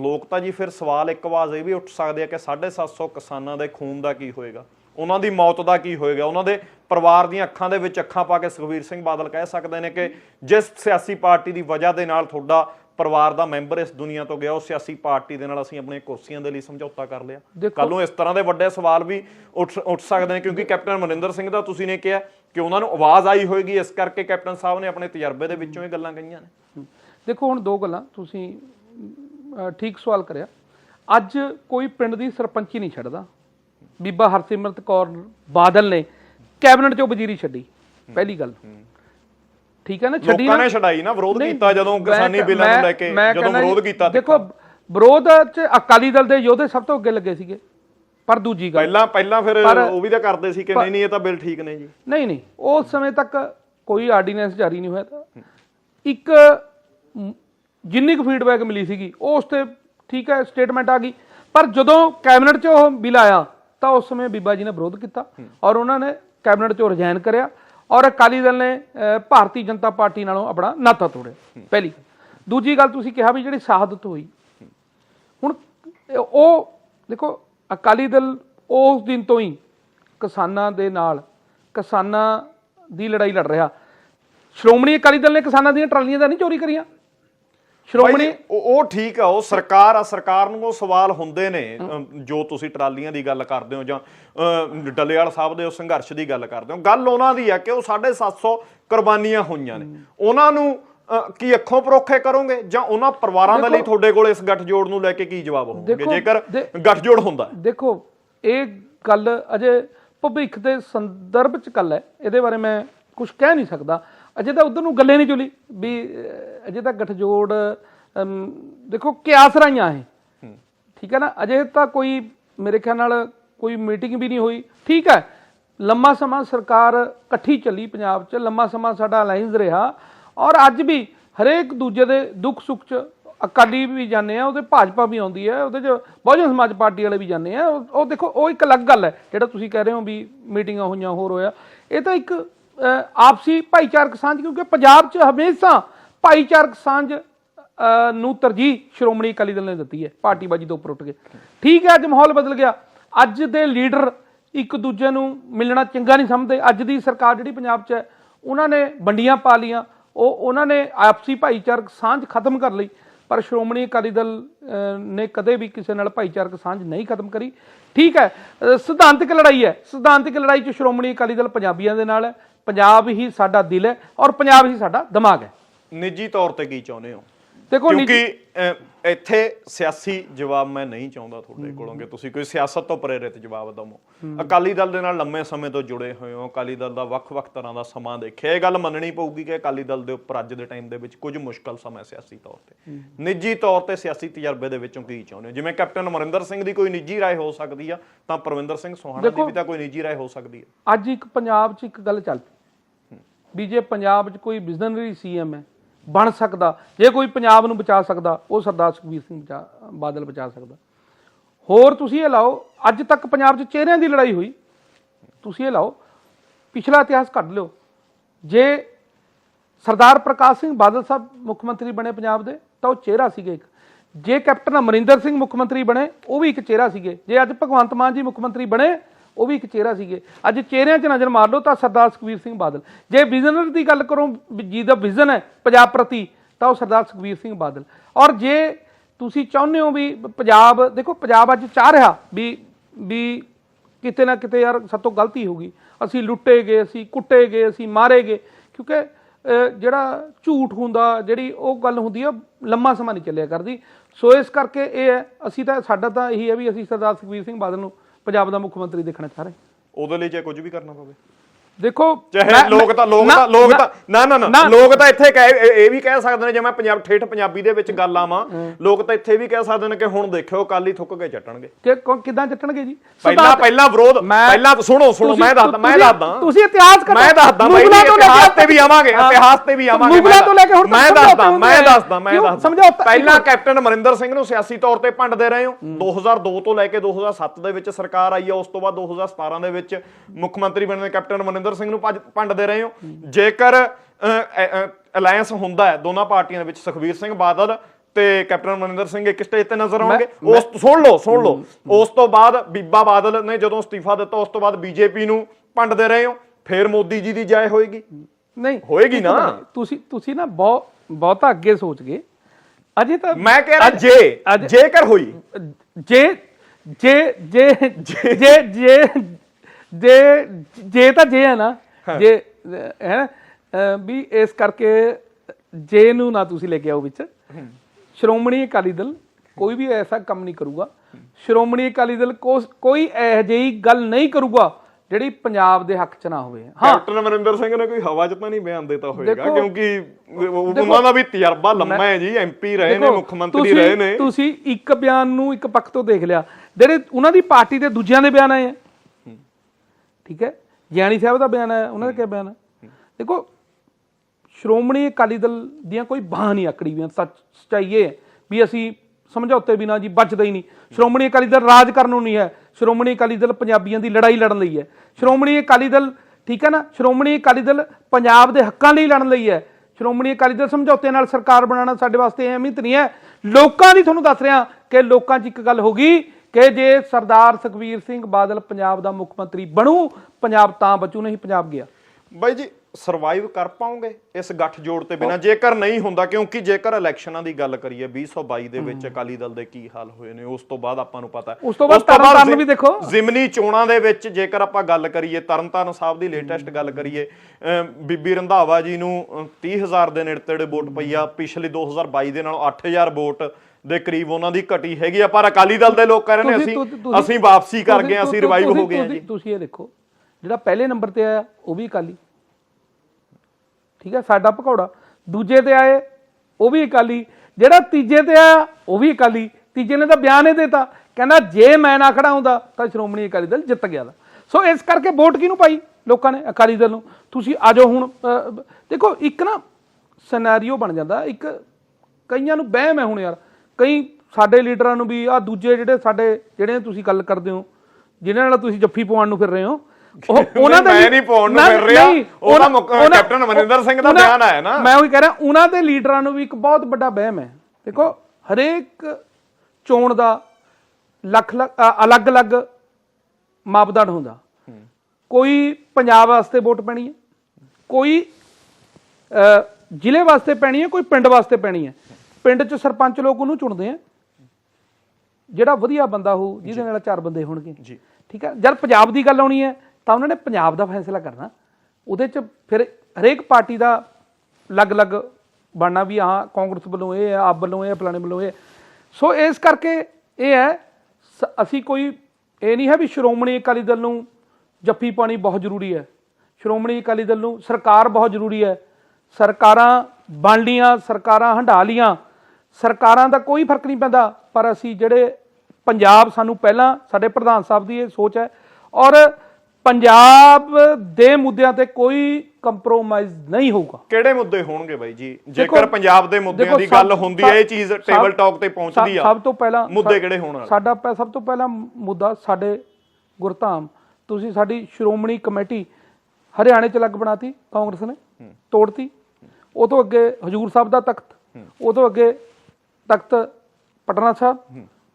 Speaker 2: ਲੋਕ ਤਾਂ ਜੀ ਫਿਰ ਸਵਾਲ ਇੱਕ ਆਵਾਜ਼ ਇਹ ਵੀ ਉੱਠ ਸਕਦੇ ਆ ਕਿ 750 ਕਿਸਾਨਾਂ ਦੇ ਖੂਨ ਦਾ ਕੀ ਹੋਏਗਾ? ਉਹਨਾਂ ਦੀ ਮੌਤ ਦਾ ਕੀ ਹੋਏਗਾ? ਉਹਨਾਂ ਦੇ ਪਰਿਵਾਰ ਦੀਆਂ ਅੱਖਾਂ ਦੇ ਵਿੱਚ ਅੱਖਾਂ ਪਾ ਕੇ ਸੁਖਵੀਰ ਸਿੰਘ ਬਾਦਲ ਕਹਿ ਸਕਦੇ ਨੇ ਕਿ ਜਿਸ ਸਿਆਸੀ ਪਾਰਟੀ ਦੀ ਵਜ੍ਹਾ ਦੇ ਨਾਲ ਤੁਹਾਡਾ ਪਰਿਵਾਰ ਦਾ ਮੈਂਬਰ ਇਸ ਦੁਨੀਆ ਤੋਂ ਗਿਆ ਉਸ ਸਿਆਸੀ ਪਾਰਟੀ ਦੇ ਨਾਲ ਅਸੀਂ ਆਪਣੀਆਂ ਕੁਰਸੀਆਂ ਦੇ ਲਈ ਸਮਝੌਤਾ ਕਰ ਲਿਆ। ਕੱਲ ਨੂੰ ਇਸ ਤਰ੍ਹਾਂ ਦੇ ਵੱਡੇ ਸਵਾਲ ਵੀ ਉੱਠ ਉੱਠ ਸਕਦੇ ਨੇ ਕਿਉਂਕਿ ਕੈਪਟਨ ਮਨਿੰਦਰ ਸਿੰਘ ਦਾ ਤੁਸੀਂ ਨੇ ਕਿਹਾ ਕਿ ਉਹਨਾਂ ਨੂੰ ਆਵਾਜ਼ ਆਈ ਹੋਏਗੀ ਇਸ ਕਰਕੇ ਕੈਪਟਨ ਸਾਹਿਬ ਨੇ ਆਪਣੇ ਤਜਰਬੇ ਦੇ ਵਿੱਚੋਂ ਇਹ ਗੱਲਾਂ ਕਹੀਆਂ ਨੇ।
Speaker 1: ਦੇਖੋ ਹੁਣ ਦੋ ਗੱਲਾਂ ਤੁਸੀਂ ਠੀਕ ਸਵਾਲ ਕਰਿਆ। ਅੱਜ ਕੋਈ ਪਿੰਡ ਦੀ ਸਰਪੰਚੀ ਨਹੀਂ ਛੱਡਦਾ। ਬੀਬਾ ਹਰਸਿਮਰਤ ਕੌਰ ਬਾਦਲ ਨੇ ਕੈਬਨਿਟ ਚੋਂ ਵਜ਼ੀਰੀ ਛੱਡੀ ਪਹਿਲੀ ਗੱਲ। ਠੀਕ ਹੈ ਨਾ? ਛੱਡੀ
Speaker 2: ਲੋਕਾਂ
Speaker 1: ਨਾ
Speaker 2: ਛਡਾਈ ਨਾ ਵਿਰੋਧ ਕੀਤਾ ਜਦੋਂ ਕਿਸਾਨੀ ਬਿੱਲਾਂ ਨੂੰ ਲੈ ਕੇ ਜਦੋਂ ਵਿਰੋਧ ਕੀਤਾ
Speaker 1: ਦੇਖੋ ਵਿਰੋਧ ਚ ਅਕਾਲੀ ਦਲ ਦੇ ਯੋਧੇ ਸਭ ਤੋਂ ਅੱਗੇ ਲੱਗੇ ਸੀਗੇ ਪਰ ਦੂਜੀ ਗੱਲ
Speaker 2: ਪਹਿਲਾਂ ਪਹਿਲਾਂ ਫਿਰ ਉਹ ਵੀ ਤਾਂ ਕਰਦੇ ਸੀ ਕਿ ਨਹੀਂ ਨਹੀਂ ਇਹ ਤਾਂ ਬਿੱਲ ਠੀਕ ਨੇ ਜੀ।
Speaker 1: ਨਹੀਂ ਨਹੀਂ ਉਸ ਸਮੇਂ ਤੱਕ ਕੋਈ ਆਰਡੀਨੈਂਸ ਜਾਰੀ ਨਹੀਂ ਹੋਇਆ ਤਾਂ। ਇੱਕ ਜਿੰਨੀ ਕੁ ਫੀਡਬੈਕ ਮਿਲੀ ਸੀਗੀ ਉਸ ਤੇ ਠੀਕ ਹੈ ਸਟੇਟਮੈਂਟ ਆ ਗਈ। ਪਰ ਜਦੋਂ ਕੈਬਨਿਟ 'ਚ ਉਹ ਬਿੱਲ ਆਇਆ ਤਾਂ ਉਸ ਸਮੇਂ ਬੀਬਾ ਜੀ ਨੇ ਵਿਰੋਧ ਕੀਤਾ ਔਰ ਉਹਨਾਂ ਨੇ ਕੈਬਨਿਟ 'ਚੋਂ ਰਿਜ਼ਾਈਨ ਕਰਿਆ। ਔਰ ਅਕਾਲੀ ਦਲ ਨੇ ਭਾਰਤੀ ਜਨਤਾ ਪਾਰਟੀ ਨਾਲੋਂ ਆਪਣਾ ਨਾਤਾ ਤੋੜਿਆ। ਪਹਿਲੀ ਦੂਜੀ ਗੱਲ ਤੁਸੀਂ ਕਿਹਾ ਵੀ ਜਿਹੜੀ ਸ਼ਹਾਦਤ ਹੋਈ, ਹੁਣ ਉਹ, ਦੇਖੋ, ਅਕਾਲੀ ਦਲ ਉਸ ਦਿਨ ਤੋਂ ਹੀ ਕਿਸਾਨਾਂ ਦੇ ਨਾਲ, ਕਿਸਾਨਾਂ ਦੀ ਲੜਾਈ ਲੜ ਰਿਹਾ। ਸ਼੍ਰੋਮਣੀ ਅਕਾਲੀ ਦਲ ਨੇ ਕਿਸਾਨਾਂ ਦੀਆਂ ਟਰਾਲੀਆਂ ਤਾਂ ਨਹੀਂ ਚੋਰੀ ਕਰੀਆਂ। ਸ਼੍ਰੋਮਣੀ
Speaker 2: ਉਹ ਠੀਕ ਆ ਉਹ ਸਰਕਾਰ ਆ ਸਰਕਾਰ ਨੂੰ ਉਹ ਸਵਾਲ ਹੁੰਦੇ ਨੇ ਜੋ ਤੁਸੀਂ ਟਰਾਲੀਆਂ ਦੀ ਗੱਲ ਕਰਦੇ ਹੋ ਜਾਂ ਡੱਲੇਵਾਲ ਸਾਹਿਬ ਦੇ ਉਹ ਸੰਘਰਸ਼ ਦੀ ਗੱਲ ਕਰਦੇ ਹੋ। ਗੱਲ ਉਹਨਾਂ ਦੀ ਆ ਕਿ ਉਹ 750 ਕੁਰਬਾਨੀਆਂ ਹੋਈਆਂ ਨੇ। ਉਹਨਾਂ ਨੂੰ ਕੀ ਅੱਖੋਂ ਪਰੋਖੇ ਕਰੋਗੇ ਜਾਂ ਉਹਨਾਂ ਪਰਿਵਾਰਾਂ ਦੇ ਲਈ ਤੁਹਾਡੇ ਕੋਲ ਇਸ ਗੱਠਜੋੜ ਨੂੰ ਲੈ ਕੇ ਕੀ ਜਵਾਬ
Speaker 1: ਦੇਖੋ,
Speaker 2: ਜੇਕਰ ਗੱਠਜੋੜ ਹੁੰਦਾ।
Speaker 1: ਦੇਖੋ ਇਹ ਗੱਲ ਅਜੇ ਭਵਿੱਖ ਦੇ ਸੰਦਰਭ ਚ ਗੱਲ ਹੈ। ਇਹਦੇ ਬਾਰੇ ਮੈਂ ਕੁਝ ਕਹਿ ਨਹੀਂ ਸਕਦਾ। ਅਜੇ ਤਾਂ ਉਧਰ ਨੂੰ ਗੱਲੇ ਨਹੀਂ ਚੁਲੀ ਵੀ ਅਜੇ ਤਾਂ ਗੱਠਜੋੜ ਦੇਖੋ ਕਿਆਸ ਰਾਈਆਂ ਇਹ। ਠੀਕ ਹੈ ਨਾ? ਅਜੇ ਤਾਂ ਕੋਈ ਮੇਰੇ ਖਿਆਲ ਨਾਲ ਕੋਈ ਮੀਟਿੰਗ ਵੀ ਨਹੀਂ ਹੋਈ। ਠੀਕ ਹੈ ਲੰਮਾ ਸਮਾਂ ਸਰਕਾਰ ਇਕੱਠੀ ਚੱਲੀ ਪੰਜਾਬ 'ਚ ਲੰਮਾ ਸਮਾਂ ਸਾਡਾ ਅਲਾਈਅੰਸ ਰਿਹਾ। ਔਰ ਅੱਜ ਵੀ ਹਰੇਕ ਦੂਜੇ ਦੇ ਦੁੱਖ ਸੁੱਖ 'ਚ ਅਕਾਲੀ ਵੀ ਜਾਂਦੇ ਆ ਉਹਦੇ ਭਾਜਪਾ ਵੀ ਆਉਂਦੀ ਹੈ ਉਹਦੇ 'ਚ ਬਹੁਜਨ ਸਮਾਜ ਪਾਰਟੀ ਵਾਲੇ ਵੀ ਜਾਂਦੇ ਆ। ਉਹ ਦੇਖੋ ਉਹ ਇੱਕ ਅਲੱਗ ਗੱਲ ਹੈ ਜਿਹੜਾ ਤੁਸੀਂ ਕਹਿ ਰਹੇ ਹੋ ਵੀ ਮੀਟਿੰਗਾਂ ਹੋਈਆਂ ਹੋਰ ਹੋਇਆ। ਇਹ ਤਾਂ ਇੱਕ ਆਪਸੀ ਭਾਈਚਾਰਕ ਸਾਂਝ, ਕਿਉਂਕਿ ਪੰਜਾਬ 'ਚ ਹਮੇਸ਼ਾ ਭਾਈਚਾਰਕ ਸਾਂਝ ਨੂੰ ਤਰਜੀਹ ਸ਼੍ਰੋਮਣੀ ਅਕਾਲੀ ਦਲ ਨੇ ਦਿੱਤੀ ਹੈ, ਪਾਰਟੀਬਾਜੀ ਤੋਂ ਉੱਪਰ ਉੱਠ ਕੇ। ਠੀਕ ਹੈ, ਅੱਜ ਮਾਹੌਲ ਬਦਲ ਗਿਆ। ਅੱਜ ਦੇ ਲੀਡਰ ਇੱਕ ਦੂਜੇ ਨੂੰ ਮਿਲਣਾ ਚੰਗਾ ਨਹੀਂ ਸਮਝਦੇ। ਅੱਜ ਦੀ ਸਰਕਾਰ ਜਿਹੜੀ ਪੰਜਾਬ 'ਚ ਹੈ, ਉਹਨਾਂ ਨੇ ਵੰਡੀਆਂ ਪਾ ਲੀਆਂ ਉਹ, ਉਹਨਾਂ ਨੇ ਆਪਸੀ ਭਾਈਚਾਰਕ ਸਾਂਝ ਖਤਮ ਕਰ ਲਈ, ਪਰ ਸ਼੍ਰੋਮਣੀ ਅਕਾਲੀ ਦਲ ਨੇ ਕਦੇ ਵੀ ਕਿਸੇ ਨਾਲ ਭਾਈਚਾਰਕ ਸਾਂਝ ਨਹੀਂ ਖਤਮ ਕਰੀ। ਠੀਕ ਹੈ ਸਿਧਾਂਤਕ ਲੜਾਈ ਹੈ। ਸਿਧਾਂਤਕ ਲੜਾਈ 'ਚ ਸ਼੍ਰੋਮਣੀ ਅਕਾਲੀ ਦਲ ਪੰਜਾਬੀਆਂ ਦੇ ਨਾਲ ਹੈ। ਪੰਜਾਬ ਹੀ ਸਾਡਾ ਦਿਲ ਹੈ ਔਰ ਪੰਜਾਬ ਹੀ ਸਾਡਾ ਦਿਮਾਗ ਹੈ।
Speaker 2: ਨਿੱਜੀ ਤੌਰ ਤੇ ਕੀ ਚਾਹੁੰਦੇ ਹੋ?
Speaker 1: ਦੇਖੋ ਨਿੱਜੀ-
Speaker 2: ਕਿਉਂਕਿ ਅਹ, ਇੱਥੇ ਸਿਆਸੀ ਜਵਾਬ ਮੈਂ ਨਹੀਂ ਚਾਹੁੰਦਾ ਤੁਹਾਡੇ ਕੋਲੋਂ ਕਿ ਤੁਸੀਂ ਕੋਈ ਸਿਆਸਤ ਤੋਂ ਪ੍ਰੇਰਿਤ ਜਵਾਬ ਦਵੋ। ਅਕਾਲੀ ਦਲ ਦੇ ਨਾਲ ਲੰਮੇ ਸਮੇਂ ਤੋਂ ਜੁੜੇ ਹੋਏ ਹੋ ਅਕਾਲੀ ਦਲ ਦਾ ਵੱਖ-ਵੱਖ ਤਰ੍ਹਾਂ ਦਾ ਸਮਾਂ ਦੇਖਿਆ। ਇਹ ਗੱਲ ਮੰਨਣੀ ਪਊਗੀ ਕਿ ਅਕਾਲੀ ਦਲ ਦੇ ਉੱਪਰ ਅੱਜ ਦੇ ਟਾਈਮ ਦੇ ਵਿੱਚ ਕੁਝ ਮੁਸ਼ਕਲ ਸਮਾਂ ਸਿਆਸੀ ਤੌਰ ਤੇ। ਨਿੱਜੀ ਤੌਰ ਤੇ ਸਿਆਸੀ ਤਜਰਬੇ ਦੇ ਵਿੱਚੋਂ ਕੀ ਚਾਹੁੰਦੇ ਹੋ? ਜਿਵੇਂ ਕੈਪਟਨ ਅਮਰਿੰਦਰ ਸਿੰਘ ਦੀ ਕੋਈ ਨਿੱਜੀ ਰਾਏ ਹੋ ਸਕਦੀ ਆ ਤਾਂ ਪਰਵਿੰਦਰ ਸਿੰਘ ਸੋਹਾਣਾ ਦੀ
Speaker 1: ਦੇਖੋ-
Speaker 2: ਵੀ ਤਾਂ ਕੋਈ ਨਿੱਜੀ ਰਾਏ ਹੋ ਸਕਦੀ ਹੈ
Speaker 1: ਅੱਜ ਇੱਕ ਪੰਜਾਬ 'ਚ ਇੱਕ ਗੱਲ ਚੱਲ ਪਈ। ਵੀ ਜੇ ਪੰਜਾਬ 'ਚ ਕੋਈ ਵਿਜ਼ਨਰੀ ਸੀਐਮ ਹੈ, ਬਣ ਸਕਦਾ। ਜੇ ਕੋਈ ਪੰਜਾਬ ਨੂੰ ਬਚਾ ਸਕਦਾ, ਉਹ ਸਰਦਾਰ ਸੁਖਬੀਰ ਸਿੰਘ ਬਚਾ, ਬਾਦਲ ਬਚਾ ਸਕਦਾ। ਹੋਰ ਤੁਸੀਂ ਇਹ ਲਾਓ, ਅੱਜ ਤੱਕ ਪੰਜਾਬ 'ਚ ਚਿਹਰਿਆਂ ਦੀ ਲੜਾਈ ਹੋਈ। ਤੁਸੀਂ ਇਹ ਲਾਓ, ਪਿਛਲਾ ਇਤਿਹਾਸ ਕੱਢ ਲਿਓ। ਜੇ ਸਰਦਾਰ ਪ੍ਰਕਾਸ਼ ਸਿੰਘ ਬਾਦਲ ਸਾਹਿਬ ਮੁੱਖ ਮੰਤਰੀ ਬਣੇ ਪੰਜਾਬ ਦੇ, ਤਾਂ ਉਹ ਚਿਹਰਾ ਸੀਗੇ ਇੱਕ। ਜੇ ਕੈਪਟਨ ਅਮਰਿੰਦਰ ਸਿੰਘ ਮੁੱਖ ਮੰਤਰੀ ਬਣੇ, ਉਹ ਵੀ ਇੱਕ ਚਿਹਰਾ ਸੀਗੇ। ਜੇ ਅੱਜ ਭਗਵੰਤ ਮਾਨ ਜੀ ਮੁੱਖ ਮੰਤਰੀ ਬਣੇ ਉਹ ਵੀ ਇੱਕ ਚਿਹਰਾ ਸੀਗੇ। ਅੱਜ ਚਿਹਰਿਆਂ 'ਚ ਨਜ਼ਰ ਮਾਰ ਲਓ ਤਾਂ ਸਰਦਾਰ ਸੁਖਬੀਰ ਸਿੰਘ ਬਾਦਲ। ਜੇ ਵਿਜ਼ਨਰ ਦੀ ਗੱਲ ਕਰੋ, ਵੀ ਜਿਹਦਾ ਵਿਜ਼ਨ ਹੈ ਪੰਜਾਬ ਪ੍ਰਤੀ, ਤਾਂ ਉਹ ਸਰਦਾਰ ਸੁਖਬੀਰ ਸਿੰਘ ਬਾਦਲ। ਔਰ ਜੇ ਤੁਸੀਂ ਚਾਹੁੰਦੇ ਹੋ ਵੀ ਪੰਜਾਬ, ਦੇਖੋ ਪੰਜਾਬ ਅੱਜ ਚਾਹ ਰਿਹਾ ਵੀ ਵੀ ਕਿਤੇ ਨਾ ਕਿਤੇ ਯਾਰ ਸਭ ਤੋਂ ਗਲਤੀ ਹੋ ਗਈ। ਅਸੀਂ ਲੁੱਟੇ ਗਏ, ਅਸੀਂ ਕੁੱਟੇ ਗਏ, ਅਸੀਂ ਮਾਰੇ ਗਏ। ਕਿਉਂਕਿ ਜਿਹੜਾ ਝੂਠ ਹੁੰਦਾ, ਜਿਹੜੀ ਉਹ ਗੱਲ ਹੁੰਦੀ ਆ, ਲੰਮਾ ਸਮਾਂ ਨਹੀਂ ਚੱਲਿਆ ਕਰਦੀ। ਸੋ ਇਸ ਕਰਕੇ ਇਹ ਹੈ, ਅਸੀਂ ਤਾਂ, ਸਾਡਾ ਤਾਂ ਇਹੀ ਹੈ ਵੀ ਅਸੀਂ ਸਰਦਾਰ ਸੁਖਬੀਰ ਸਿੰਘ ਬਾਦਲ ਨੂੰ ਪੰਜਾਬ ਦਾ ਮੁੱਖ ਮੰਤਰੀ ਦੇਖਣਾ ਚਾਹ ਰਹੇ
Speaker 2: ਉਹਦੇ ਲਈ ਜੇ ਕੁਝ ਵੀ ਕਰਨਾ ਪਵੇ।
Speaker 1: ਦੇਖੋ
Speaker 2: ਚਾਹੇ
Speaker 1: ਮੈਂ-
Speaker 2: ਲੋਕ ਤਾਂ ਲੋਕ ਤਾਂ ਲੋਕ ਤਾਂ ਨਾ ਨਾ ਨਾ। ਲੋਕ ਤਾਂ ਇੱਥੇ ਕਹਿ ਇਹ- ਵੀ ਕਹਿ ਸਕਦੇ ਨੇ ਜੇ ਮੈਂ ਪੰਜਾਬ ਠੇਠ ਪੰਜਾਬੀ ਦੇ ਵਿੱਚ ਗੱਲ ਆਵਾਂ ਲੋਕ ਤਾਂ ਇੱਥੇ ਵੀ ਕਹਿ ਸਕਦੇ ਨੇ ਕਿ ਹੁਣ ਦੇਖਿਓ ਕਾਲੀ ਥੁੱਕ ਕੇ ਚੱਟਣਗੇ
Speaker 1: ਕਿ ਕਿੱਦਾਂ ਚੱਟਣਗੇ ਜੀ
Speaker 2: ਪਹਿਲਾਂ ਪਹਿਲਾਂ ਵਿਰੋਧ
Speaker 1: ਮੈਂ-
Speaker 2: ਪਹਿਲਾਂ ਸੁਣੋ ਸੁਣੋ ਮੈਂ ਦੱਸਦਾ ਮੈਂ ਦੱਸਦਾ
Speaker 1: ਤੁਸੀਂ ਇਤਿਹਾਸ ਕੱਢੋ।
Speaker 2: ਮੈਂ ਦੱਸਦਾ
Speaker 1: ਕੇ
Speaker 2: ਇਤਿਹਾਸ ਤੇ ਵੀ ਆਵਾਂਗੇ। ਇਤਿਹਾਸ ਤੇ ਵੀ ਆਵਾਂਗੇ
Speaker 1: ਮੁਗਲਾਂ ਤੋਂ ਲੈ ਕੇ ਹੁਣ
Speaker 2: ਮੈਂ ਦੱਸਦਾ ਮੈਂ। ਦੱਸਦਾ ਮੈਂ? ਦੱਸਦਾ
Speaker 1: ਸਮਝੌਤਾ-
Speaker 2: ਪਹਿਲਾਂ ਕੈਪਟਨ ਅਮਰਿੰਦਰ ਸਿੰਘ ਨੂੰ ਸਿਆਸੀ ਤੌਰ ਤੇ ਭੰਡਦੇ ਰਹੇ ਹੋ 2002 ਤੋਂ ਲੈ ਕੇ 2007 ਦੇ ਵਿੱਚ ਸਰਕਾਰ ਆਈ ਹੈ ਉਸ ਤੋਂ ਬਾਅਦ 2017 ਦੇ ਵਿੱਚ ਮੁੱਖ ਮੰਤਰੀ ਬਣਨ ਦੇ ਕੈਪਟਨ ਅਮਰਿੰਦਰ ਸਿੰਘ ਨੂੰ ਭੰਡਦੇ ਰਹੇ ਹੋ। ਜੇਕਰ ਅਲਾਈਅੰਸ ਹੁੰਦਾ ਹੈ ਦੋਨਾਂ ਪਾਰਟੀਆਂ ਦੇ ਵਿੱਚ ਸੁਖਬੀਰ ਸਿੰਘ ਬਾਦਲ ਤੇ ਕੈਪਟਨ ਅਮਰਿੰਦਰ ਸਿੰਘ ਇੱਕ ਸਟੇਜ ਤੇ ਨਜ਼ਰ ਆਉਣਗੇ। ਉਸ ਸੁਣ ਲਓ ਸੁਣ ਲਓ। ਉਸ ਤੋਂ ਬਾਅਦ ਬੀਬਾ ਬਾਦਲ ਨੇ ਜਦੋਂ ਅਸਤੀਫਾ ਦਿੱਤਾ ਉਸ ਤੋਂ ਬਾਅਦ ਬੀਜੇਪੀ ਨੂੰ ਭੰਡਦੇ ਰਹੇ ਹੋ। ਫਿਰ ਮੋਦੀ ਜੀ ਦੀ ਜਾਇ ਹੋਏਗੀ।
Speaker 1: ਨਹੀਂ।
Speaker 2: ਹੋਏਗੀ ਨਾ।
Speaker 1: ਤੁਸੀਂ ਤੁਸੀਂ ਨਾ ਬਹੁਤ ਬਹੁਤਾ ਅੱਗੇ ਸੋਚ ਗਏ ਅਜੇ ਤਾਂ
Speaker 2: ਮੈਂ ਕਹਿ ਰਿਹਾ ਜੇ ਜੇਕਰ ਹੋਈ।
Speaker 1: ਜੇ ਜੇ ਜੇ ਜੇ ਜੇ ਜੇ ਜੇ ਤਾਂ ਜੇ ਹੈ ਨਾ ਜੇ ਹੈ ਵੀ ਇਸ ਕਰਕੇ ਜੇ ਨੂੰ ਨਾ ਤੁਸੀਂ ਲੈ ਕੇ ਆਓ ਵਿੱਚ। ਸ਼੍ਰੋਮਣੀ ਅਕਾਲੀ ਦਲ ਕੋਈ ਵੀ ਐਸਾ ਕੰਮ ਨਹੀਂ ਕਰੂਗਾ। ਸ਼੍ਰੋਮਣੀ ਅਕਾਲੀ ਦਲ ਕੋਈ ਇਹੋ ਜਿਹੀ ਗੱਲ ਨਹੀਂ ਕਰੂਗਾ ਜਿਹੜੀ ਪੰਜਾਬ ਦੇ ਹੱਕ 'ਚ ਨਾ ਹੋਵੇ। ਹਾਂ।
Speaker 3: ਕੈਪਟਨ ਅਮਰਿੰਦਰ ਸਿੰਘ ਨੇ ਕੋਈ ਹਵਾ 'ਚ ਤਾਂ ਨਹੀਂ ਬਿਆਨ ਦਿੱਤਾ
Speaker 1: ਦੇਖੋ-
Speaker 3: ਕਿਉਂਕਿ ਉਹ- ਉਹਨਾਂ ਦਾ ਵੀ ਤਜਰਬਾ ਲੰਮਾ ਹੈ ਜੀ ਐਮਪੀ ਰਹੇ ਨੇ ਮੁੱਖ ਮੰਤਰੀ ਰਹੇ ਨੇ।
Speaker 1: ਤੁਸੀਂ ਇੱਕ ਬਿਆਨ ਨੂੰ ਇੱਕ ਪੱਖ ਤੋਂ ਦੇਖ ਲਿਆ। ਜਿਹੜੇ ਉਹਨਾਂ ਦੀ ਪਾਰਟੀ ਦੇ ਦੂਜਿਆਂ ਦੇ ਬਿਆਨ ਆਏ ਆ। ਠੀਕ ਹੈ? ਗਿਆਨੀ ਸਾਹਿਬ ਦਾ ਬਿਆਨ ਹੈ, ਉਹਨਾਂ ਦਾ ਕੀ ਬਿਆਨ ਹੈ? ਦੇਖੋ, ਸ਼੍ਰੋਮਣੀ ਅਕਾਲੀ ਦਲ ਦੀਆਂ ਕੋਈ ਬਾਹਾਂ ਨਹੀਂ ਆਕੜੀ ਵੀ ਸੱਚ ਸੱਚਾਈ ਇਹ ਹੈ ਵੀ ਅਸੀਂ ਸਮਝੌਤੇ ਬਿਨਾਂ ਜੀ ਬਚਦਾ ਹੀ ਨਹੀਂ। ਸ਼੍ਰੋਮਣੀ ਅਕਾਲੀ ਦਲ ਰਾਜ ਕਰਨ ਨੂੰ ਨਹੀਂ ਹੈ। ਸ਼੍ਰੋਮਣੀ ਅਕਾਲੀ ਦਲ ਪੰਜਾਬੀਆਂ ਦੀ ਲੜਾਈ ਲੜਨ ਲਈ ਹੈ। ਸ਼੍ਰੋਮਣੀ ਅਕਾਲੀ ਦਲ, ਠੀਕ ਹੈ ਨਾ? ਸ਼੍ਰੋਮਣੀ ਅਕਾਲੀ ਦਲ ਪੰਜਾਬ ਦੇ ਹੱਕਾਂ ਲਈ ਲੜਨ ਲਈ ਹੈ। ਸ਼੍ਰੋਮਣੀ ਅਕਾਲੀ ਦਲ ਸਮਝੌਤੇ ਨਾਲ ਸਰਕਾਰ ਬਣਾਉਣਾ ਸਾਡੇ ਵਾਸਤੇ ਅਹਿਮੀਅਤ ਨਹੀਂ ਹੈ। ਲੋਕਾਂ ਦੀ ਤੁਹਾਨੂੰ ਦੱਸ ਰਿਹਾ ਕਿ ਲੋਕਾਂ 'ਚ ਇੱਕ ਗੱਲ ਹੋ ਗਈ ਕਿ ਜੇ ਸਰਦਾਰ ਸੁਖਬੀਰ ਸਿੰਘ ਬਾਦਲ ਪੰਜਾਬ ਦਾ ਮੁੱਖ ਮੰਤਰੀ ਬਣੂ ਪੰਜਾਬ ਤਾਂ ਬਚੂ ਨਹੀਂ ਪੰਜਾਬ ਗਿਆ।
Speaker 2: ਬਾਈ ਜੀ ਸਰਵਾਈਵ ਕਰ ਪਾਉਂਗੇ ਇਸ ਗੱਠਜੋੜ ਤੇ ਬਿਨਾ। ਜੇਕਰ ਨਹੀਂ ਹੁੰਦਾ ਕਿਉਂਕਿ ਜੇਕਰ ਇਲੈਕਸ਼ਨਾਂ ਦੀ ਗੱਲ ਕਰੀਏ 2022 ਦੇ ਵਿੱਚ ਅਕਾਲੀ ਦਲ ਦੇ ਕੀ ਹਾਲ ਹੋਏ ਨੇ ਉਸ ਤੋਂ ਬਾਅਦ ਆਪਾਂ ਨੂੰ ਪਤਾ
Speaker 1: ਉਸ ਤੋਂ ਬਾਅਦ ਤਰਨਤਾਰਨ ਵੀ ਦੇਖੋ।
Speaker 2: ਜ਼ਿਮਨੀ ਚੋਣਾਂ ਦੇ ਵਿੱਚ ਜੇਕਰ ਆਪਾਂ ਗੱਲ ਕਰੀਏ ਤਰਨਤਾਰਨ ਸਾਹਿਬ ਦੀ ਲੇਟੈਸਟ ਗੱਲ ਕਰੀਏ ਬੀਬੀ ਰੰਧਾਵਾ ਜੀ ਨੂੰ ਅਮ 30000 ਦੇ ਨੇੜੇ ਤੇੜੇ ਵੋਟ ਪਈ ਆ। ਪਿਛਲੇ 2022 ਦੇ ਨਾਲੋਂ 8000 ਵੋਟ ਦੇ ਕਰੀਬ ਉਹਨਾਂ ਦੀ ਘਟੀ ਹੈਗੀ ਆ ਪਰ ਅਕਾਲੀ ਦਲ ਦੇ ਲੋਕ ਕਹਿ ਰਹੇ ਨੇ ਅਸੀਂ ਅਸੀਂ ਵਾਪਸੀ ਕਰ ਗਏ ਅਸੀਂ ਰਿਵਾਈਵ ਹੋ ਗਏ ਜੀ।
Speaker 1: ਤੁਸੀਂ ਇਹ ਦੇਖੋ ਜਿਹੜਾ ਪਹਿਲੇ ਨੰਬਰ ਤੇ ਆਇਆ ਉਹ ਵੀ ਅਕਾਲੀ। ਠੀਕ ਹੈ ਸਾਡਾ ਭਕੌੜਾ। ਦੂਜੇ ਤੇ ਆਏ ਉਹ ਵੀ ਅਕਾਲੀ। ਜਿਹੜਾ ਤੀਜੇ ਤੇ ਆਇਆ ਉਹ ਵੀ ਅਕਾਲੀ। ਤੀਜੇ ਨੇ ਤਾਂ ਬਿਆਨ ਹੀ ਦਿੱਤਾ। ਕਹਿੰਦਾ ਜੇ ਮੈਂ ਨਾ ਖੜਾ ਹੁੰਦਾ ਤਾਂ ਸ਼੍ਰੋਮਣੀ ਅਕਾਲੀ ਦਲ ਜਿੱਤ ਗਿਆ ਦਾ। ਸੋ ਇਸ ਕਰਕੇ ਵੋਟ ਕਿਹਨੂੰ ਪਾਈ ਲੋਕਾਂ ਨੇ ਅਕਾਲੀ ਦਲ ਨੂੰ? ਤੁਸੀਂ ਆਜੋ ਹੁਣ ਦੇਖੋ ਇੱਕ ਨਾ ਸਿਨੈਰੀਓ ਬਣ ਜਾਂਦਾ। ਇੱਕ ਕਈਆਂ ਨੂੰ ਵਹਿਮ ਹੈ ਹੁਣ ਯਾਰ। ਕਈ ਸਾਡੇ ਲੀਡਰਾਂ ਨੂੰ ਵੀ ਆ ਦੂਜੇ ਜਿਹੜੇ ਸਾਡੇ ਜਿਹੜੇ ਤੁਸੀਂ ਗੱਲ ਕਰਦੇ ਹੋ ਜਿਨ੍ਹਾਂ ਨਾਲ ਤੁਸੀਂ ਜੱਫੀ ਪਵਾਉਣ ਨੂੰ ਫਿਰ ਰਹੇ ਹੋ ਉਹ ਉਹਨਾਂ ਦੇ
Speaker 2: ਮੈਂ ਨਹੀਂ ਪਾਉਣ ਨੂੰ ਫਿਰ ਰਿਹਾ।
Speaker 1: ਨਹੀਂ,
Speaker 2: ਉਹ ਤਾਂ
Speaker 1: ਉਹਨਾਂ-
Speaker 2: ਮੁੱਖ-
Speaker 1: ਉਹਨਾਂ-
Speaker 2: ਕੈਪਟਨ ਅਮਰਿੰਦਰ ਸਿੰਘ ਦਾ ਬਿਆਨ ਆਇਆ ਨਾ।
Speaker 1: ਮੈਂ ਉਹੀ ਕਹਿ ਰਿਹਾ ਉਹਨਾਂ ਦੇ ਲੀਡਰਾਂ ਨੂੰ ਵੀ ਇੱਕ ਬਹੁਤ ਵੱਡਾ ਵਹਿਮ ਹੈ ਦੇਖੋ ਹਰੇਕ ਚੋਣ ਦਾ ਲੱਖ ਅਲੱਗ-ਅਲੱਗ ਮਾਪਦੰਡ ਹੁੰਦਾ ਕੋਈ ਪੰਜਾਬ ਵਾਸਤੇ ਵੋਟ ਪੈਣੀ ਹੈ ਕੋਈ ਜ਼ਿਲ੍ਹੇ ਵਾਸਤੇ ਪੈਣੀ ਹੈ ਕੋਈ ਪਿੰਡ ਵਾਸਤੇ ਪੈਣੀ ਹੈ ਪਿੰਡ 'ਚ ਸਰਪੰਚ ਲੋਕ ਉਹਨੂੰ ਚੁਣਦੇ ਆ। ਜਿਹੜਾ ਵਧੀਆ ਬੰਦਾ ਹੋ ਜਿਹਦੇ ਨਾਲ ਚਾਰ ਬੰਦੇ ਹੋਣਗੇ।
Speaker 2: ਜੀ।
Speaker 1: ਠੀਕ ਹੈ ਜਦ ਪੰਜਾਬ ਦੀ ਗੱਲ ਆਉਣੀ ਹੈ ਤਾਂ ਉਹਨਾਂ ਨੇ ਪੰਜਾਬ ਦਾ ਫੈਸਲਾ ਕਰਨਾ। ਉਹਦੇ 'ਚ ਫਿਰ ਹਰੇਕ ਪਾਰਟੀ ਦਾ ਅਲੱਗ-ਅਲੱਗ ਬਣਨਾ ਵੀ ਹਾਂ ਕਾਂਗਰਸ ਵੱਲੋਂ ਇਹ ਹੈ ਆਪ ਵੱਲੋਂ ਇਹ ਫਲਾਣੇ ਵੱਲੋਂ ਇਹ। ਸੋ ਇਸ ਕਰਕੇ ਇਹ ਹੈ ਅਸੀਂ ਕੋਈ ਇਹ ਨਹੀਂ ਹੈ ਵੀ ਸ਼੍ਰੋਮਣੀ ਅਕਾਲੀ ਦਲ ਨੂੰ ਜੱਫੀ ਪਾਣੀ ਬਹੁਤ ਜ਼ਰੂਰੀ ਹੈ। ਸ਼੍ਰੋਮਣੀ ਅਕਾਲੀ ਦਲ ਨੂੰ ਸਰਕਾਰ ਬਹੁਤ ਜ਼ਰੂਰੀ ਹੈ। ਸਰਕਾਰਾਂ ਬਣ ਲੀਆਂ ਸਰਕਾਰਾਂ ਹੰਢਾ ਲੀਆਂ। ਸਰਕਾਰਾਂ ਦਾ ਕੋਈ ਫ਼ਰਕ ਨਹੀਂ ਪੈਂਦਾ ਪਰ ਅਸੀਂ ਜਿਹੜੇ ਪੰਜਾਬ ਸਾਨੂੰ ਪਹਿਲਾਂ ਸਾਡੇ ਪ੍ਰਧਾਨ ਸਾਹਿਬ ਦੀ ਇਹ ਸੋਚ ਹੈ ਔਰ ਪੰਜਾਬ ਦੇ ਮੁੱਦਿਆਂ ਤੇ ਕੋਈ ਕੰਪਰੋਮਾਈਜ਼ ਨਹੀਂ ਹੋਊਗਾ।
Speaker 2: ਕਿਹੜੇ ਮੁੱਦੇ ਹੋਣਗੇ ਬਾਈ ਜੀ? ਜੇਕਰ ਪੰਜਾਬ ਦੇ ਮੁੱਦਿਆਂ ਦੀ ਗੱਲ ਹੁੰਦੀ ਹੈ ਇਹ ਚੀਜ਼ ਟੇਬਲ ਟਾਕ ਤੇ ਪਹੁੰਚਦੀ ਆ।
Speaker 1: ਸਭ ਤੋਂ ਪਹਿਲਾਂ
Speaker 2: ਮੁੱਦੇ ਕਿਹੜੇ ਹੋਣ
Speaker 1: ਸਾਡਾ ਸਭ ਤੋਂ ਪਹਿਲਾ ਮੁੱਦਾ ਸਾਡੇ ਗੁਰਧਾਮ। ਤੁਸੀਂ ਸਾਡੀ ਸ਼੍ਰੋਮਣੀ ਕਮੇਟੀ ਹਰਿਆਣੇ ਚ ਲੱਗ ਬਣਾਤੀ ਕਾਂਗਰਸ ਨੇ ਤੋੜਤੀ। ਉਹ ਤੋਂ ਅੱਗੇ ਹਜੂਰ ਸਾਹਿਬ ਦਾ ਤਖਤ। ਉਹ ਤੋਂ ਅੱਗੇ ਤਖਤ ਪਟਨਾ ਸਾਹਿਬ,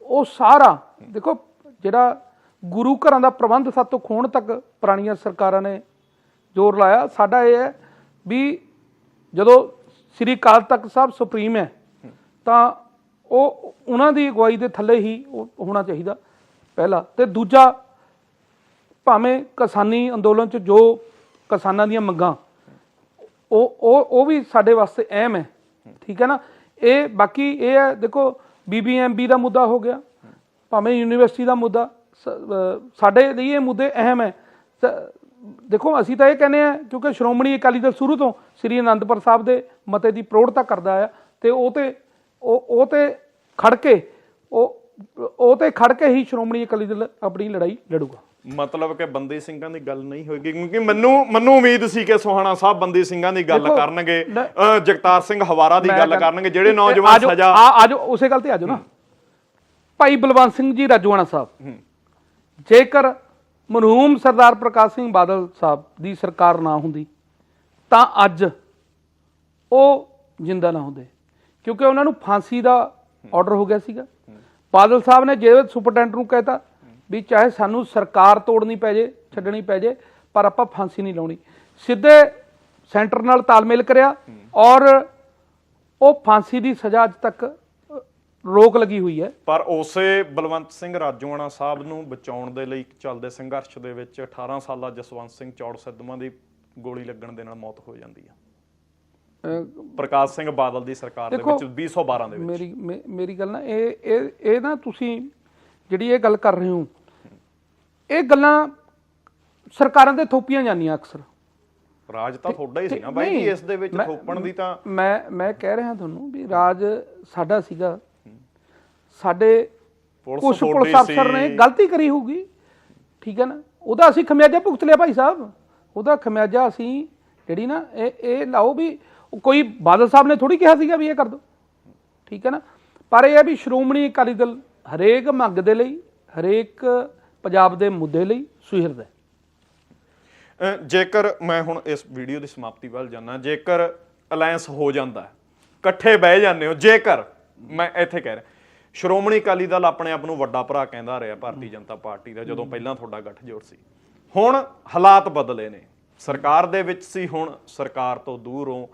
Speaker 1: ਉਹ ਸਾਰਾ, ਦੇਖੋ, ਜਿਹੜਾ ਗੁਰੂ ਘਰਾਂ ਦਾ ਪ੍ਰਬੰਧ ਸਭ ਤੋਂ ਖੋਣ ਤੱਕ ਪੁਰਾਣੀਆਂ ਸਰਕਾਰਾਂ ਨੇ ਜ਼ੋਰ ਲਾਇਆ। ਸਾਡਾ ਇਹ ਹੈ ਵੀ ਜਦੋਂ ਸ੍ਰੀ ਅਕਾਲ ਤਖਤ ਸਾਹਿਬ ਸੁਪਰੀਮ ਹੈ, ਤਾਂ ਉਹ ਉਹਨਾਂ ਦੀ ਅਗਵਾਈ ਦੇ ਥੱਲੇ ਹੀ ਉਹ ਹੋਣਾ ਚਾਹੀਦਾ, ਪਹਿਲਾ। ਤੇ ਦੂਜਾ, ਭਾਵੇਂ ਕਿਸਾਨੀ ਅੰਦੋਲਨ ਚ ਜੋ ਕਿਸਾਨਾਂ ਦੀਆਂ ਮੰਗਾਂ, ਉਹ ਉਹ ਉਹ ਵੀ ਸਾਡੇ ਵਾਸਤੇ ਅਹਿਮ ਹੈ, ਠੀਕ ਹੈ ਨਾ? ਇਹ ਬਾਕੀ ਇਹ ਹੈ, ਦੇਖੋ ਬੀਬੀਐਮਬੀ ਦਾ ਮੁੱਦਾ ਹੋ ਗਿਆ। ਭਾਵੇਂ ਯੂਨੀਵਰਸਿਟੀ ਦਾ ਮੁੱਦਾ, ਸ- ਸਾਡੇ ਲਈ ਇਹ ਮੁੱਦੇ ਅਹਿਮ ਹੈ। ਦੇਖੋ, ਅਸੀਂ ਤਾਂ ਇਹ ਕਹਿੰਦੇ ਆ ਕਿਉਂਕਿ ਸ਼੍ਰੋਮਣੀ ਅਕਾਲੀ ਦਲ ਸ਼ੁਰੂ ਤੋਂ ਸ੍ਰੀ ਅਨੰਦਪੁਰ ਸਾਹਿਬ ਦੇ ਮਤੇ ਦੀ ਪ੍ਰੋੜਤਾ ਕਰਦਾ ਆ, ਤੇ ਉਹ ਤੇ, ਉਹ ਉਹ ਤੇ ਖੜ ਕੇ, ਉਹ ਉਹ ਤੇ ਖੜ ਕੇ ਹੀ ਸ਼੍ਰੋਮਣੀ ਅਕਾਲੀ ਦਲ ਆਪਣੀ ਲੜਾਈ ਲੜੂਗਾ।
Speaker 2: ਮਤਲਬ ਕਿ ਬੰਦੀ ਸਿੰਘਾਂ ਦੀ ਗੱਲ ਨਹੀਂ ਹੋਏਗੀ ਕਿਉਂਕਿ ਮੈਨੂੰ ਮੈਨੂੰ ਉਮੀਦ ਸੀ ਕਿ ਸੋਹਾਣਾ ਸਾਹਿਬ ਬੰਦੀ ਸਿੰਘਾਂ ਦੀ ਗੱਲ ਕਰਨਗੇ ਜਗਤਾਰ ਸਿੰਘ ਹਵਾਰਾ ਦੀ ਗੱਲ ਕਰਨਗੇ ਜਿਹੜੇ ਨੌਜਵਾਨ ਸਜ਼ਾ
Speaker 1: ਆ ਆਜੋ ਉਸੇ ਗੱਲ ਤੇ ਆਜੋ ਨਾ। ਭਾਈ ਬਲਵੰਤ ਸਿੰਘ ਜੀ ਰਾਜੂਆਣਾ ਸਾਹਿਬ। ਜੇਕਰ ਮਰਹੂਮ ਸਰਦਾਰ ਪ੍ਰਕਾਸ਼ ਸਿੰਘ ਬਾਦਲ ਸਾਹਿਬ ਦੀ ਸਰਕਾਰ ਨਾ ਹੁੰਦੀ ਤਾਂ ਅੱਜ ਉਹ ਜਿੰਦਾ ਨਾ ਹੁੰਦੇ। ਕਿਉਂਕਿ ਉਹਨਾਂ ਨੂੰ ਫਾਂਸੀ ਦਾ ਆਰਡਰ ਹੋ ਗਿਆ ਸੀਗਾ। ਬਾਦਲ ਸਾਹਿਬ ਨੇ ਜੇਲ੍ਹ ਸੁਪਰਡੈਂਟ ਨੂੰ ਕਹਿਤਾ ਵੀ ਚਾਹੇ ਸਾਨੂੰ ਸਰਕਾਰ ਤੋੜਨੀ ਪੈ ਜੇ ਛੱਡਣੀ ਪੈ ਜੇ ਪਰ ਆਪਾਂ ਫਾਂਸੀ ਨਹੀਂ ਲਾਉਣੀ। ਸਿੱਧੇ ਸੈਂਟਰ ਨਾਲ ਤਾਲਮੇਲ ਕਰਿਆ ਔਰ ਉਹ ਫਾਂਸੀ ਦੀ ਸਜ਼ਾ ਅੱਜ ਤੱਕ ਰੋਕ ਲੱਗੀ ਹੋਈ ਹੈ।
Speaker 2: ਪਰ ਉਸੇ ਬਲਵੰਤ ਸਿੰਘ ਰਾਜੂਆਣਾ ਸਾਹਿਬ ਨੂੰ ਬਚਾਉਣ ਦੇ ਲਈ ਚੱਲਦੇ ਸੰਘਰਸ਼ ਦੇ ਵਿੱਚ 18 ਸਾਲਾ ਜਸਵੰਤ ਸਿੰਘ ਚੌੜ ਸਿੱਧਵਾਂ ਦੀ ਗੋਲੀ ਲੱਗਣ ਦੇ ਨਾਲ ਮੌਤ ਹੋ ਜਾਂਦੀ
Speaker 1: ਅ,
Speaker 2: ਪ੍ਰਕਾਸ਼ ਸਿੰਘ ਬਾਦਲ ਦੀ ਸਰਕਾਰ ਦੇ ਵਿੱਚ 2012 ਦੇ ਵਿੱਚ।
Speaker 1: ਮੇਰੀ ਮੇਰੀ ਗੱਲ ਨਾ ਇਹ ਇਹ ਇਹ ਨਾ ਤੁਸੀਂ ਜਿਹੜੀ ਇਹ ਗੱਲ ਕਰ ਰਹੇ ਹੋ ਇਹ ਗੱਲਾਂ ਸਰਕਾਰਾਂ ਦੇ ਥੋਪੀਆਂ ਜਾਂਦੀਆਂ ਅਕਸਰ।
Speaker 2: ਰਾਜ ਤਾਂ ਤੁਹਾਡਾ ਹੀ ਸੀ ਨਾ ਬਾਈ ਇਸ ਦੇ ਵਿੱਚ ਥੋਪਣ ਦੀ ਤਾਂ
Speaker 1: ਮੈਂ ਮੈਂ ਕਹਿ ਰਿਹਾ ਤੁਹਾਨੂੰ ਵੀ ਰਾਜ ਸਾਡਾ ਸੀਗਾ। ਸਾਡੇ
Speaker 2: ਪੁਲਿਸ
Speaker 1: ਪੁਲਿਸ ਅਫਸਰ ਨੇ। ਗਲਤੀ ਕਰੀ ਹੋਊਗੀ ਠੀਕ ਹੈ ਨਾ? ਉਹਦਾ ਅਸੀਂ ਖਮਿਆਜਾ ਭੁਗਤ ਲਿਆ ਭਾਈ ਸਾਹਿਬ। ਉਹਦਾ ਖਮਿਆਜਾ ਅਸੀਂ ਜਿਹੜੀ ਨਾ ਇਹ ਇਹ ਲਾਓ ਵੀ ਕੋਈ ਬਾਦਲ ਸਾਹਿਬ ਨੇ ਥੋੜੀ ਕਿਹਾ ਸੀਗਾ ਵੀ ਇਹ ਕਰ ਦੋ ਠੀਕ ਹੈ ਨਾ? ਪਰ ਇਹ ਹੈ ਵੀ ਸ਼੍ਰੋਮਣੀ ਅਕਾਲੀ ਦਲ ਹਰੇਕ ਮੰਗ ਦੇ ਲਈ ਹਰੇਕ ਪੰਜਾਬ ਦੇ ਮੁੱਦੇ ਲਈ ਸੁਹਿਰਦ ਹੈ।
Speaker 2: ਜੇਕਰ ਮੈਂ ਹੁਣ ਇਸ ਵੀਡੀਓ ਦੀ ਸਮਾਪਤੀ ਵੱਲ ਜਾਣਾ ਜੇਕਰ ਅਲਾਈਅੰਸ ਹੋ ਜਾਂਦਾ, ਇਕੱਠੇ ਬਹਿ ਜਾਂਦੇ ਹੋ, ਜੇਕਰ ਮੈਂ ਇੱਥੇ ਕਹਿ ਰਿਹਾ, ਸ਼੍ਰੋਮਣੀ ਅਕਾਲੀ ਦਲ ਆਪਣੇ ਆਪ ਨੂੰ ਵੱਡਾ ਭਰਾ ਕਹਿੰਦਾ ਰਿਹਾ, ਭਾਰਤੀ ਜਨਤਾ ਪਾਰਟੀ ਦਾ, ਜਦੋਂ ਪਹਿਲਾਂ ਤੁਹਾਡਾ ਗੱਠਜੋੜ ਸੀ। ਹੁਣ ਹਾਲਾਤ ਬਦਲੇ ਨੇ। ਸਰਕਾਰ ਦੇ ਵਿੱਚ ਸੀ, ਹੁਣ ਸਰਕਾਰ ਤੋਂ ਦੂਰ ਹੋ।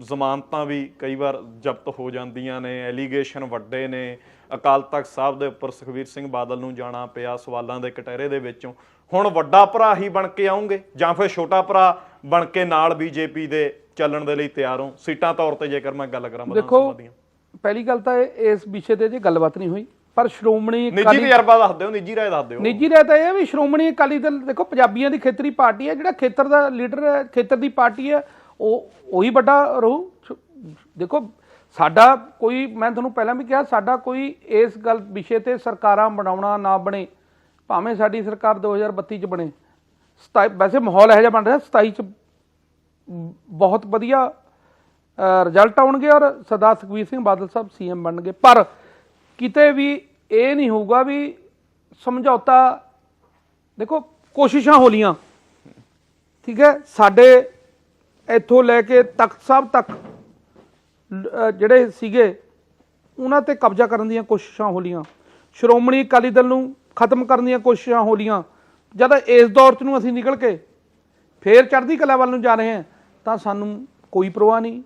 Speaker 2: ਜ਼ਮਾਨਤਾਂ ਵੀ ਕਈ ਵਾਰ ਜ਼ਬਤ ਹੋ ਜਾਂਦੀਆਂ ਨੇ ਐਲੀਗੇਸ਼ਨ ਵੱਡੇ ਨੇ। ਅਕਾਲ ਤਖਤ ਸਾਹਿਬ ਦੇ ਉੱਪਰ ਸੁਖਵੀਰ ਸਿੰਘ ਬਾਦਲ ਨੂੰ ਜਾਣਾ ਪਿਆ ਸਵਾਲਾਂ ਦੇ ਕਟਹਿਰੇ ਦੇ ਵਿੱਚੋਂ। ਹੁਣ ਵੱਡਾ ਭਰਾ ਹੀ ਬਣ ਕੇ ਆਉਂਗੇ ਜਾਂ ਫਿਰ ਛੋਟਾ ਭਰਾ ਬਣ ਕੇ ਨਾਲ ਬੀਜੇਪੀ ਦੇ ਚੱਲਣ ਦੇ ਲਈ ਤਿਆਰ ਹੋ ਸੀਟਾਂ ਤੌਰ ਤੇ ਜੇਕਰ ਮੈਂ ਗੱਲ ਕਰਾਂ
Speaker 1: ਦੇਖੋ ਪਹਿਲੀ ਗੱਲ ਤਾਂ ਇਸ ਵਿਸ਼ੇ ਤੇ ਜੇ ਗੱਲਬਾਤ ਨਹੀਂ ਹੋਈ। ਪਰ ਸ਼੍ਰੋਮਣੀ
Speaker 2: ਨਿੱਜੀ ਤਜਰਬਾ ਦੱਸ ਦਿਓ ਨਿੱਜੀ ਰਾਏ ਦੱਸ ਦਿਓ।
Speaker 1: ਨਿੱਜੀ ਰਾਇ ਤਾਂ ਇਹ ਵੀ ਸ਼੍ਰੋਮਣੀ ਅਕਾਲੀ ਦਲ ਦੇਖੋ ਪੰਜਾਬੀਆਂ ਦੀ ਖੇਤਰੀ ਪਾਰਟੀ ਹੈ ਜਿਹੜਾ ਖੇਤਰ ਦਾ ਲੀਡਰ ਹੈ ਖੇਤਰ ਦੀ ਪਾਰਟੀ ਹੈ ਉਹ ਉਹੀ ਵੱਡਾ ਰਹੂ। ਦੇਖੋ, ਸਾਡਾ ਕੋਈ, ਮੈਂ ਤੁਹਾਨੂੰ ਪਹਿਲਾਂ ਵੀ ਕਿਹਾ, ਸਾਡਾ ਕੋਈ ਇਸ ਗੱਲ ਵਿਸ਼ੇ ਤੇ ਸਰਕਾਰਾਂ ਬਣਾਉਣਾ ਨਾ ਬਣੇ, ਭਾਵੇਂ ਸਾਡੀ ਸਰਕਾਰ 2032 ਚ ਬਣੇ। 27 ਵੈਸੇ ਮਾਹੌਲ ਇਹੋ ਜਿਹਾ ਬਣ ਰਿਹਾ 27 ਚ ਬਹੁਤ ਵਧੀਆ ਰਿਜ਼ਲਟ ਆਉਣਗੇ ਔਰ ਸਰਦਾਰ ਸੁਖਬੀਰ ਸਿੰਘ ਬਾਦਲ ਸਾਹਿਬ ਸੀਐਮ ਬਣਨਗੇ। ਪਰ ਕਿਤੇ ਵੀ ਇਹ ਨਹੀਂ ਹੋਊਗਾ ਵੀ ਸਮਝੌਤਾ, ਦੇਖੋ, ਕੋਸ਼ਿਸ਼ਾਂ ਹੋ ਲੀਆਂ ਠੀਕ ਹੈ, ਸਾਡੇ ਇੱਥੋਂ ਲੈ ਕੇ ਤਖਤ ਸਾਹਿਬ ਤੱਕ ਜਿਹੜੇ ਸੀਗੇ ਉਹਨਾਂ ਤੇ ਕਬਜ਼ਾ ਕਰਨ ਦੀਆਂ ਕੋਸ਼ਿਸ਼ਾਂ ਹੋ ਲੀਆਂ ਸ਼੍ਰੋਮਣੀ ਅਕਾਲੀ ਦਲ ਨੂੰ ਖਤਮ ਕਰਨ ਦੀਆਂ ਕੋਸ਼ਿਸ਼ਾਂ ਹੋ ਲੀਆਂ ਜਦ ਇਸ ਦੌਰ ਨੂੰ ਅਸੀਂ ਨਿਕਲ ਕੇ ਫੇਰ ਚੜ੍ਹਦੀ ਕਲਾ ਵੱਲ ਨੂੰ ਜਾ ਰਹੇ ਹਾਂ ਤਾਂ ਸਾਨੂੰ ਕੋਈ ਪਰਵਾਹ ਨਹੀਂ।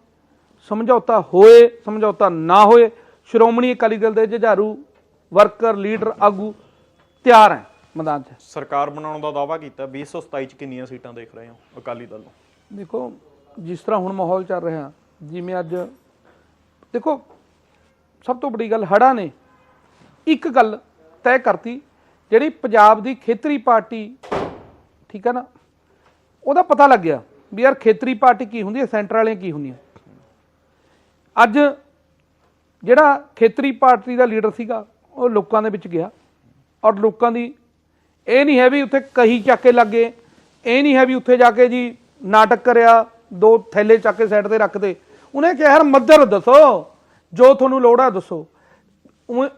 Speaker 1: ਸਮਝੌਤਾ ਹੋਏ ਸਮਝੌਤਾ ਨਾ ਹੋਏ ਸ਼੍ਰੋਮਣੀ ਅਕਾਲੀ ਦਲ ਦੇ ਜੁਝਾਰੂ ਵਰਕਰ ਲੀਡਰ ਆਗੂ ਤਿਆਰ ਹੈ ਮੈਦਾਨ 'ਚ।
Speaker 2: ਸਰਕਾਰ ਬਣਾਉਣ ਦਾ ਦਾਅਵਾ ਕੀਤਾ 2027 ਚ ਕਿੰਨੀਆਂ ਸੀਟਾਂ ਦੇਖ ਰਹੇ ਹੋ ਅਕਾਲੀ ਦਲ ਨੂੰ?
Speaker 1: ਦੇਖੋ ਜਿਸ ਤਰ੍ਹਾਂ ਹੁਣ ਮਾਹੌਲ ਚੱਲ ਰਿਹਾ, ਜਿਵੇਂ ਅੱਜ, ਦੇਖੋ, ਸਭ ਤੋਂ ਵੱਡੀ ਗੱਲ ਹੜਾ ਨੇ। ਇੱਕ ਗੱਲ ਤੈਅ ਕਰਤੀ, ਜਿਹੜੀ ਪੰਜਾਬ ਦੀ ਖੇਤਰੀ ਪਾਰਟੀ, ਠੀਕ ਹੈ ਨਾ, ਉਹਦਾ ਪਤਾ ਲੱਗ ਗਿਆ ਵੀ ਯਾਰ ਖੇਤਰੀ ਪਾਰਟੀ ਕੀ ਹੁੰਦੀ ਹੈ, ਸੈਂਟਰ ਵਾਲੀਆਂ ਕੀ ਹੁੰਦੀਆਂ। ਅੱਜ ਜਿਹੜਾ ਖੇਤਰੀ ਪਾਰਟੀ ਦਾ ਲੀਡਰ ਸੀਗਾ, ਉਹ ਲੋਕਾਂ ਦੇ ਵਿੱਚ ਗਿਆ। ਔਰ ਲੋਕਾਂ ਦੀ, ਇਹ ਨਹੀਂ ਹੈ ਵੀ ਉੱਥੇ ਕਹੀ ਚੱਕ ਕੇ ਲੱਗੇ ਇਹ ਨਹੀਂ ਹੈ ਵੀ ਉੱਥੇ ਜਾ ਕੇ ਜੀ ਨਾਟਕ ਕਰਿਆ ਦੋ ਥੈਲੇ ਚੱਕ ਕੇ ਸਾਈਡ ਤੇ ਰੱਖਦੇ ਉਹਨੇ ਕਿਹਾ, ਯਾਰ ਮੱਦਰ ਦੱਸੋ। ਜੋ ਤੁਹਾਨੂੰ ਲੋੜ ਆ, ਦੱਸੋ। ਉਵੇਂ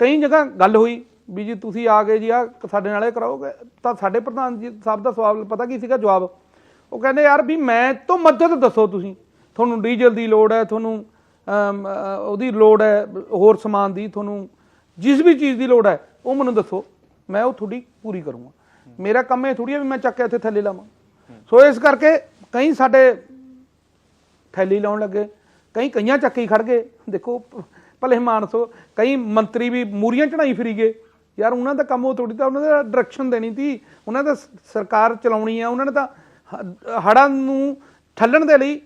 Speaker 1: ਕਈ ਜਗ੍ਹਾ ਗੱਲ ਹੋਈ ਵੀ ਜੀ ਤੁਸੀਂ ਆ ਗਏ ਜੀ ਆ ਸਾਡੇ ਨਾਲੇ ਕਰਾਓਗੇ। ਤਾਂ ਸਾਡੇ ਪ੍ਰਧਾਨ ਜੀ ਸਾਹਿਬ ਦਾ ਸਵਾਲ, ਪਤਾ ਕੀ ਸੀਗਾ ਜਵਾਬ? ਉਹ ਕਹਿੰਦੇ, ਯਾਰ, ਵੀ ਮੈਂ ਤੋਂ ਮਦਦ ਦੱਸੋ ਤੁਸੀਂ। ਤੁਹਾਨੂੰ ਡੀਜ਼ਲ ਦੀ ਲੋੜ ਹੈ, ਤੁਹਾਨੂੰ ਉਹਦੀ ਲੋੜ ਹੈ, ਹੋਰ ਸਮਾਨ ਦੀ, ਤੁਹਾਨੂੰ ਜਿਸ ਵੀ ਚੀਜ਼ ਦੀ ਲੋੜ ਹੈ, ਉਹ ਮੈਨੂੰ ਦੱਸੋ। ਮੈਂ ਉਹ ਤੁਹਾਡੀ ਪੂਰੀ ਕਰੂੰਗਾ। ਮੇਰਾ ਕੰਮ ਇਹ ਥੋੜੀ ਹੈ ਵੀ ਮੈਂ ਚੱਕ ਕੇ ਇੱਥੇ ਥੱਲੇ ਲਾਵਾਂ। ਸੋ ਇਸ ਕਰਕੇ ਕਈ ਸਾਡੇ ਥੈਲੀ ਲਾਉਣ ਲੱਗੇ ਕਈ ਕਈਆਂ ਚੱਕੀ ਖੜ ਗਏ। ਦੇਖੋ ਭਲੇ ਮਾਨਸੋ ਕਈ ਮੰਤਰੀ ਵੀ ਮੂਰੀਆਂ ਚੜਾਈ ਫਿਰੀ ਗਏ। ਯਾਰ ਉਹਨਾਂ ਦਾ ਕੰਮ ਉਹ ਥੋੜੀ ਤਾਂ ਉਹਨਾਂ ਦਾ ਡਾਇਰੈਕਸ਼ਨ ਦੇਣੀ ਸੀ। ਉਹਨਾਂ ਦਾ ਸਰਕਾਰ ਚਲਾਉਣੀ ਆ ਉਹਨਾਂ ਨੇ ਤਾਂ ਹੜਾਂ ਨੂੰ ਠੱਲਣ ਦੇ ਲਈ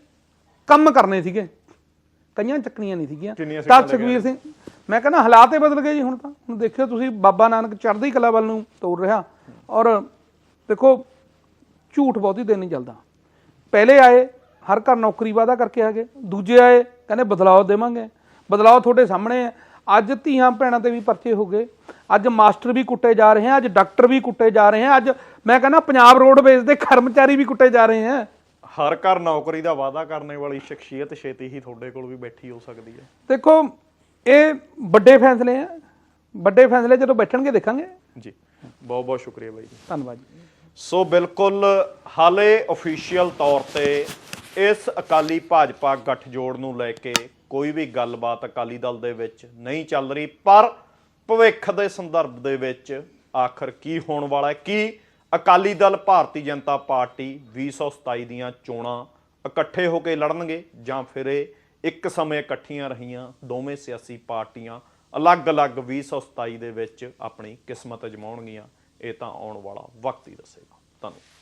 Speaker 1: ਕੰਮ ਕਰਨੇ ਸੀਗੇ। ਕਈਆਂ ਚੱਕਣੀਆਂ ਨਹੀਂ ਸੀਗੀਆਂ। ਤਾਂ ਸੁਖਵੀਰ ਸਿੰਘ ਮੈਂ ਕਹਿੰਦਾ ਹਾਲਾਤ ਹੀ ਬਦਲ ਗਏ ਜੀ ਹੁਣ ਤਾਂ। ਹੁਣ ਦੇਖਿਓ ਤੁਸੀਂ ਬਾਬਾ ਨਾਨਕ ਚੜ੍ਹਦੀ ਕਲਾ ਵੱਲ ਨੂੰ ਤੋੜ ਰਿਹਾ। ਔਰ ਦੇਖੋ ਝੂਠ ਬਹੁਤੀ ਦੇਰ ਨਹੀਂ ਚੱਲਦਾ। ਪਹਿਲੇ ਆਏ ਹਰ ਘਰ ਨੌਕਰੀ ਵਾਦਾ ਕਰਕੇ ਆ ਗਏ। ਦੂਜੇ ਆਏ ਕਹਿੰਦੇ ਬਦਲਾਅ ਦੇਵਾਂਗੇ। ਬਦਲਾਅ ਤੁਹਾਡੇ ਸਾਹਮਣੇ ਹੈ। ਅੱਜ ਧੀਆਂ ਭੈਣਾਂ ਤੇ ਵੀ ਪਰਚੇ ਹੋ ਗਏ। ਅੱਜ ਮਾਸਟਰ ਵੀ ਕੁੱਟੇ ਜਾ ਰਹੇ ਹਨ ਅੱਜ ਡਾਕਟਰ ਵੀ ਕੁੱਟੇ ਜਾ ਰਹੇ ਹਨ ਅੱਜ ਮੈਂ ਕਹਿੰਦਾ ਪੰਜਾਬ ਰੋਡਵੇਜ਼ ਦੇ ਕਰਮਚਾਰੀ ਵੀ ਕੁੱਟੇ ਜਾ ਰਹੇ ਹਨ
Speaker 2: ਹਰ ਘਰ ਨੌਕਰੀ ਦਾ ਵਾਅਦਾ ਕਰਨ ਵਾਲੀ ਸ਼ਖਸੀਅਤ ਛੇਤੀ ਹੀ ਤੁਹਾਡੇ ਕੋਲ ਵੀ ਬੈਠੀ ਹੋ ਸਕਦੀ ਹੈ।
Speaker 1: ਦੇਖੋ ਇਹ ਵੱਡੇ ਫੈਸਲੇ ਆ ਵੱਡੇ ਫੈਸਲੇ ਜਦੋਂ ਬੈਠਣਗੇ ਦੇਖਾਂਗੇ।
Speaker 2: ਜੀ ਬਹੁਤ ਬਹੁਤ ਸ਼ੁਕਰੀਆ ਬਾਈ ਜੀ।
Speaker 1: ਧੰਨਵਾਦ ਜੀ।
Speaker 2: ਸੋ ਬਿਲਕੁਲ ਹਾਲੇ ਅਫੀਸ਼ੀਅਲ ਤੌਰ ਤੇ ਇਸ ਅਕਾਲੀ ਭਾਜਪਾ ਗੱਠਜੋੜ ਨੂੰ ਲੈ ਕੇ ਕੋਈ ਵੀ ਗੱਲਬਾਤ ਅਕਾਲੀ ਦਲ ਦੇ ਵਿੱਚ ਨਹੀਂ ਚੱਲ ਰਹੀ, ਪਰ ਭਵਿੱਖ ਦੇ ਸੰਦਰਭ ਦੇ ਵਿੱਚ ਆਖਰ ਕੀ ਹੋਣ ਵਾਲਾ ਹੈ? ਕੀ ਅਕਾਲੀ ਦਲ ਭਾਰਤੀ ਜਨਤਾ ਪਾਰਟੀ 2027 ਦੀਆਂ ਚੋਣਾਂ ਇਕੱਠੇ ਹੋ ਕੇ ਲੜਨਗੇ ਜਾਂ ਫਿਰ ਇਹ ਇੱਕ ਸਮੇਂ ਇਕੱਠੀਆਂ ਰਹੀਆਂ, ਦੋਵੇਂ ਸਿਆਸੀ ਪਾਰਟੀਆਂ ਅਲੱਗ-ਅਲੱਗ 2027 ਦੇ ਵਿੱਚ ਆਪਣੀ ਕਿਸਮਤ ਅਜਮਾਉਣਗੀਆਂ? ਇਹ ਤਾਂ ਆਉਣ ਵਾਲਾ ਵਕਤ ਹੀ ਦੱਸੇਗਾ। ਧੰਨਵਾਦ।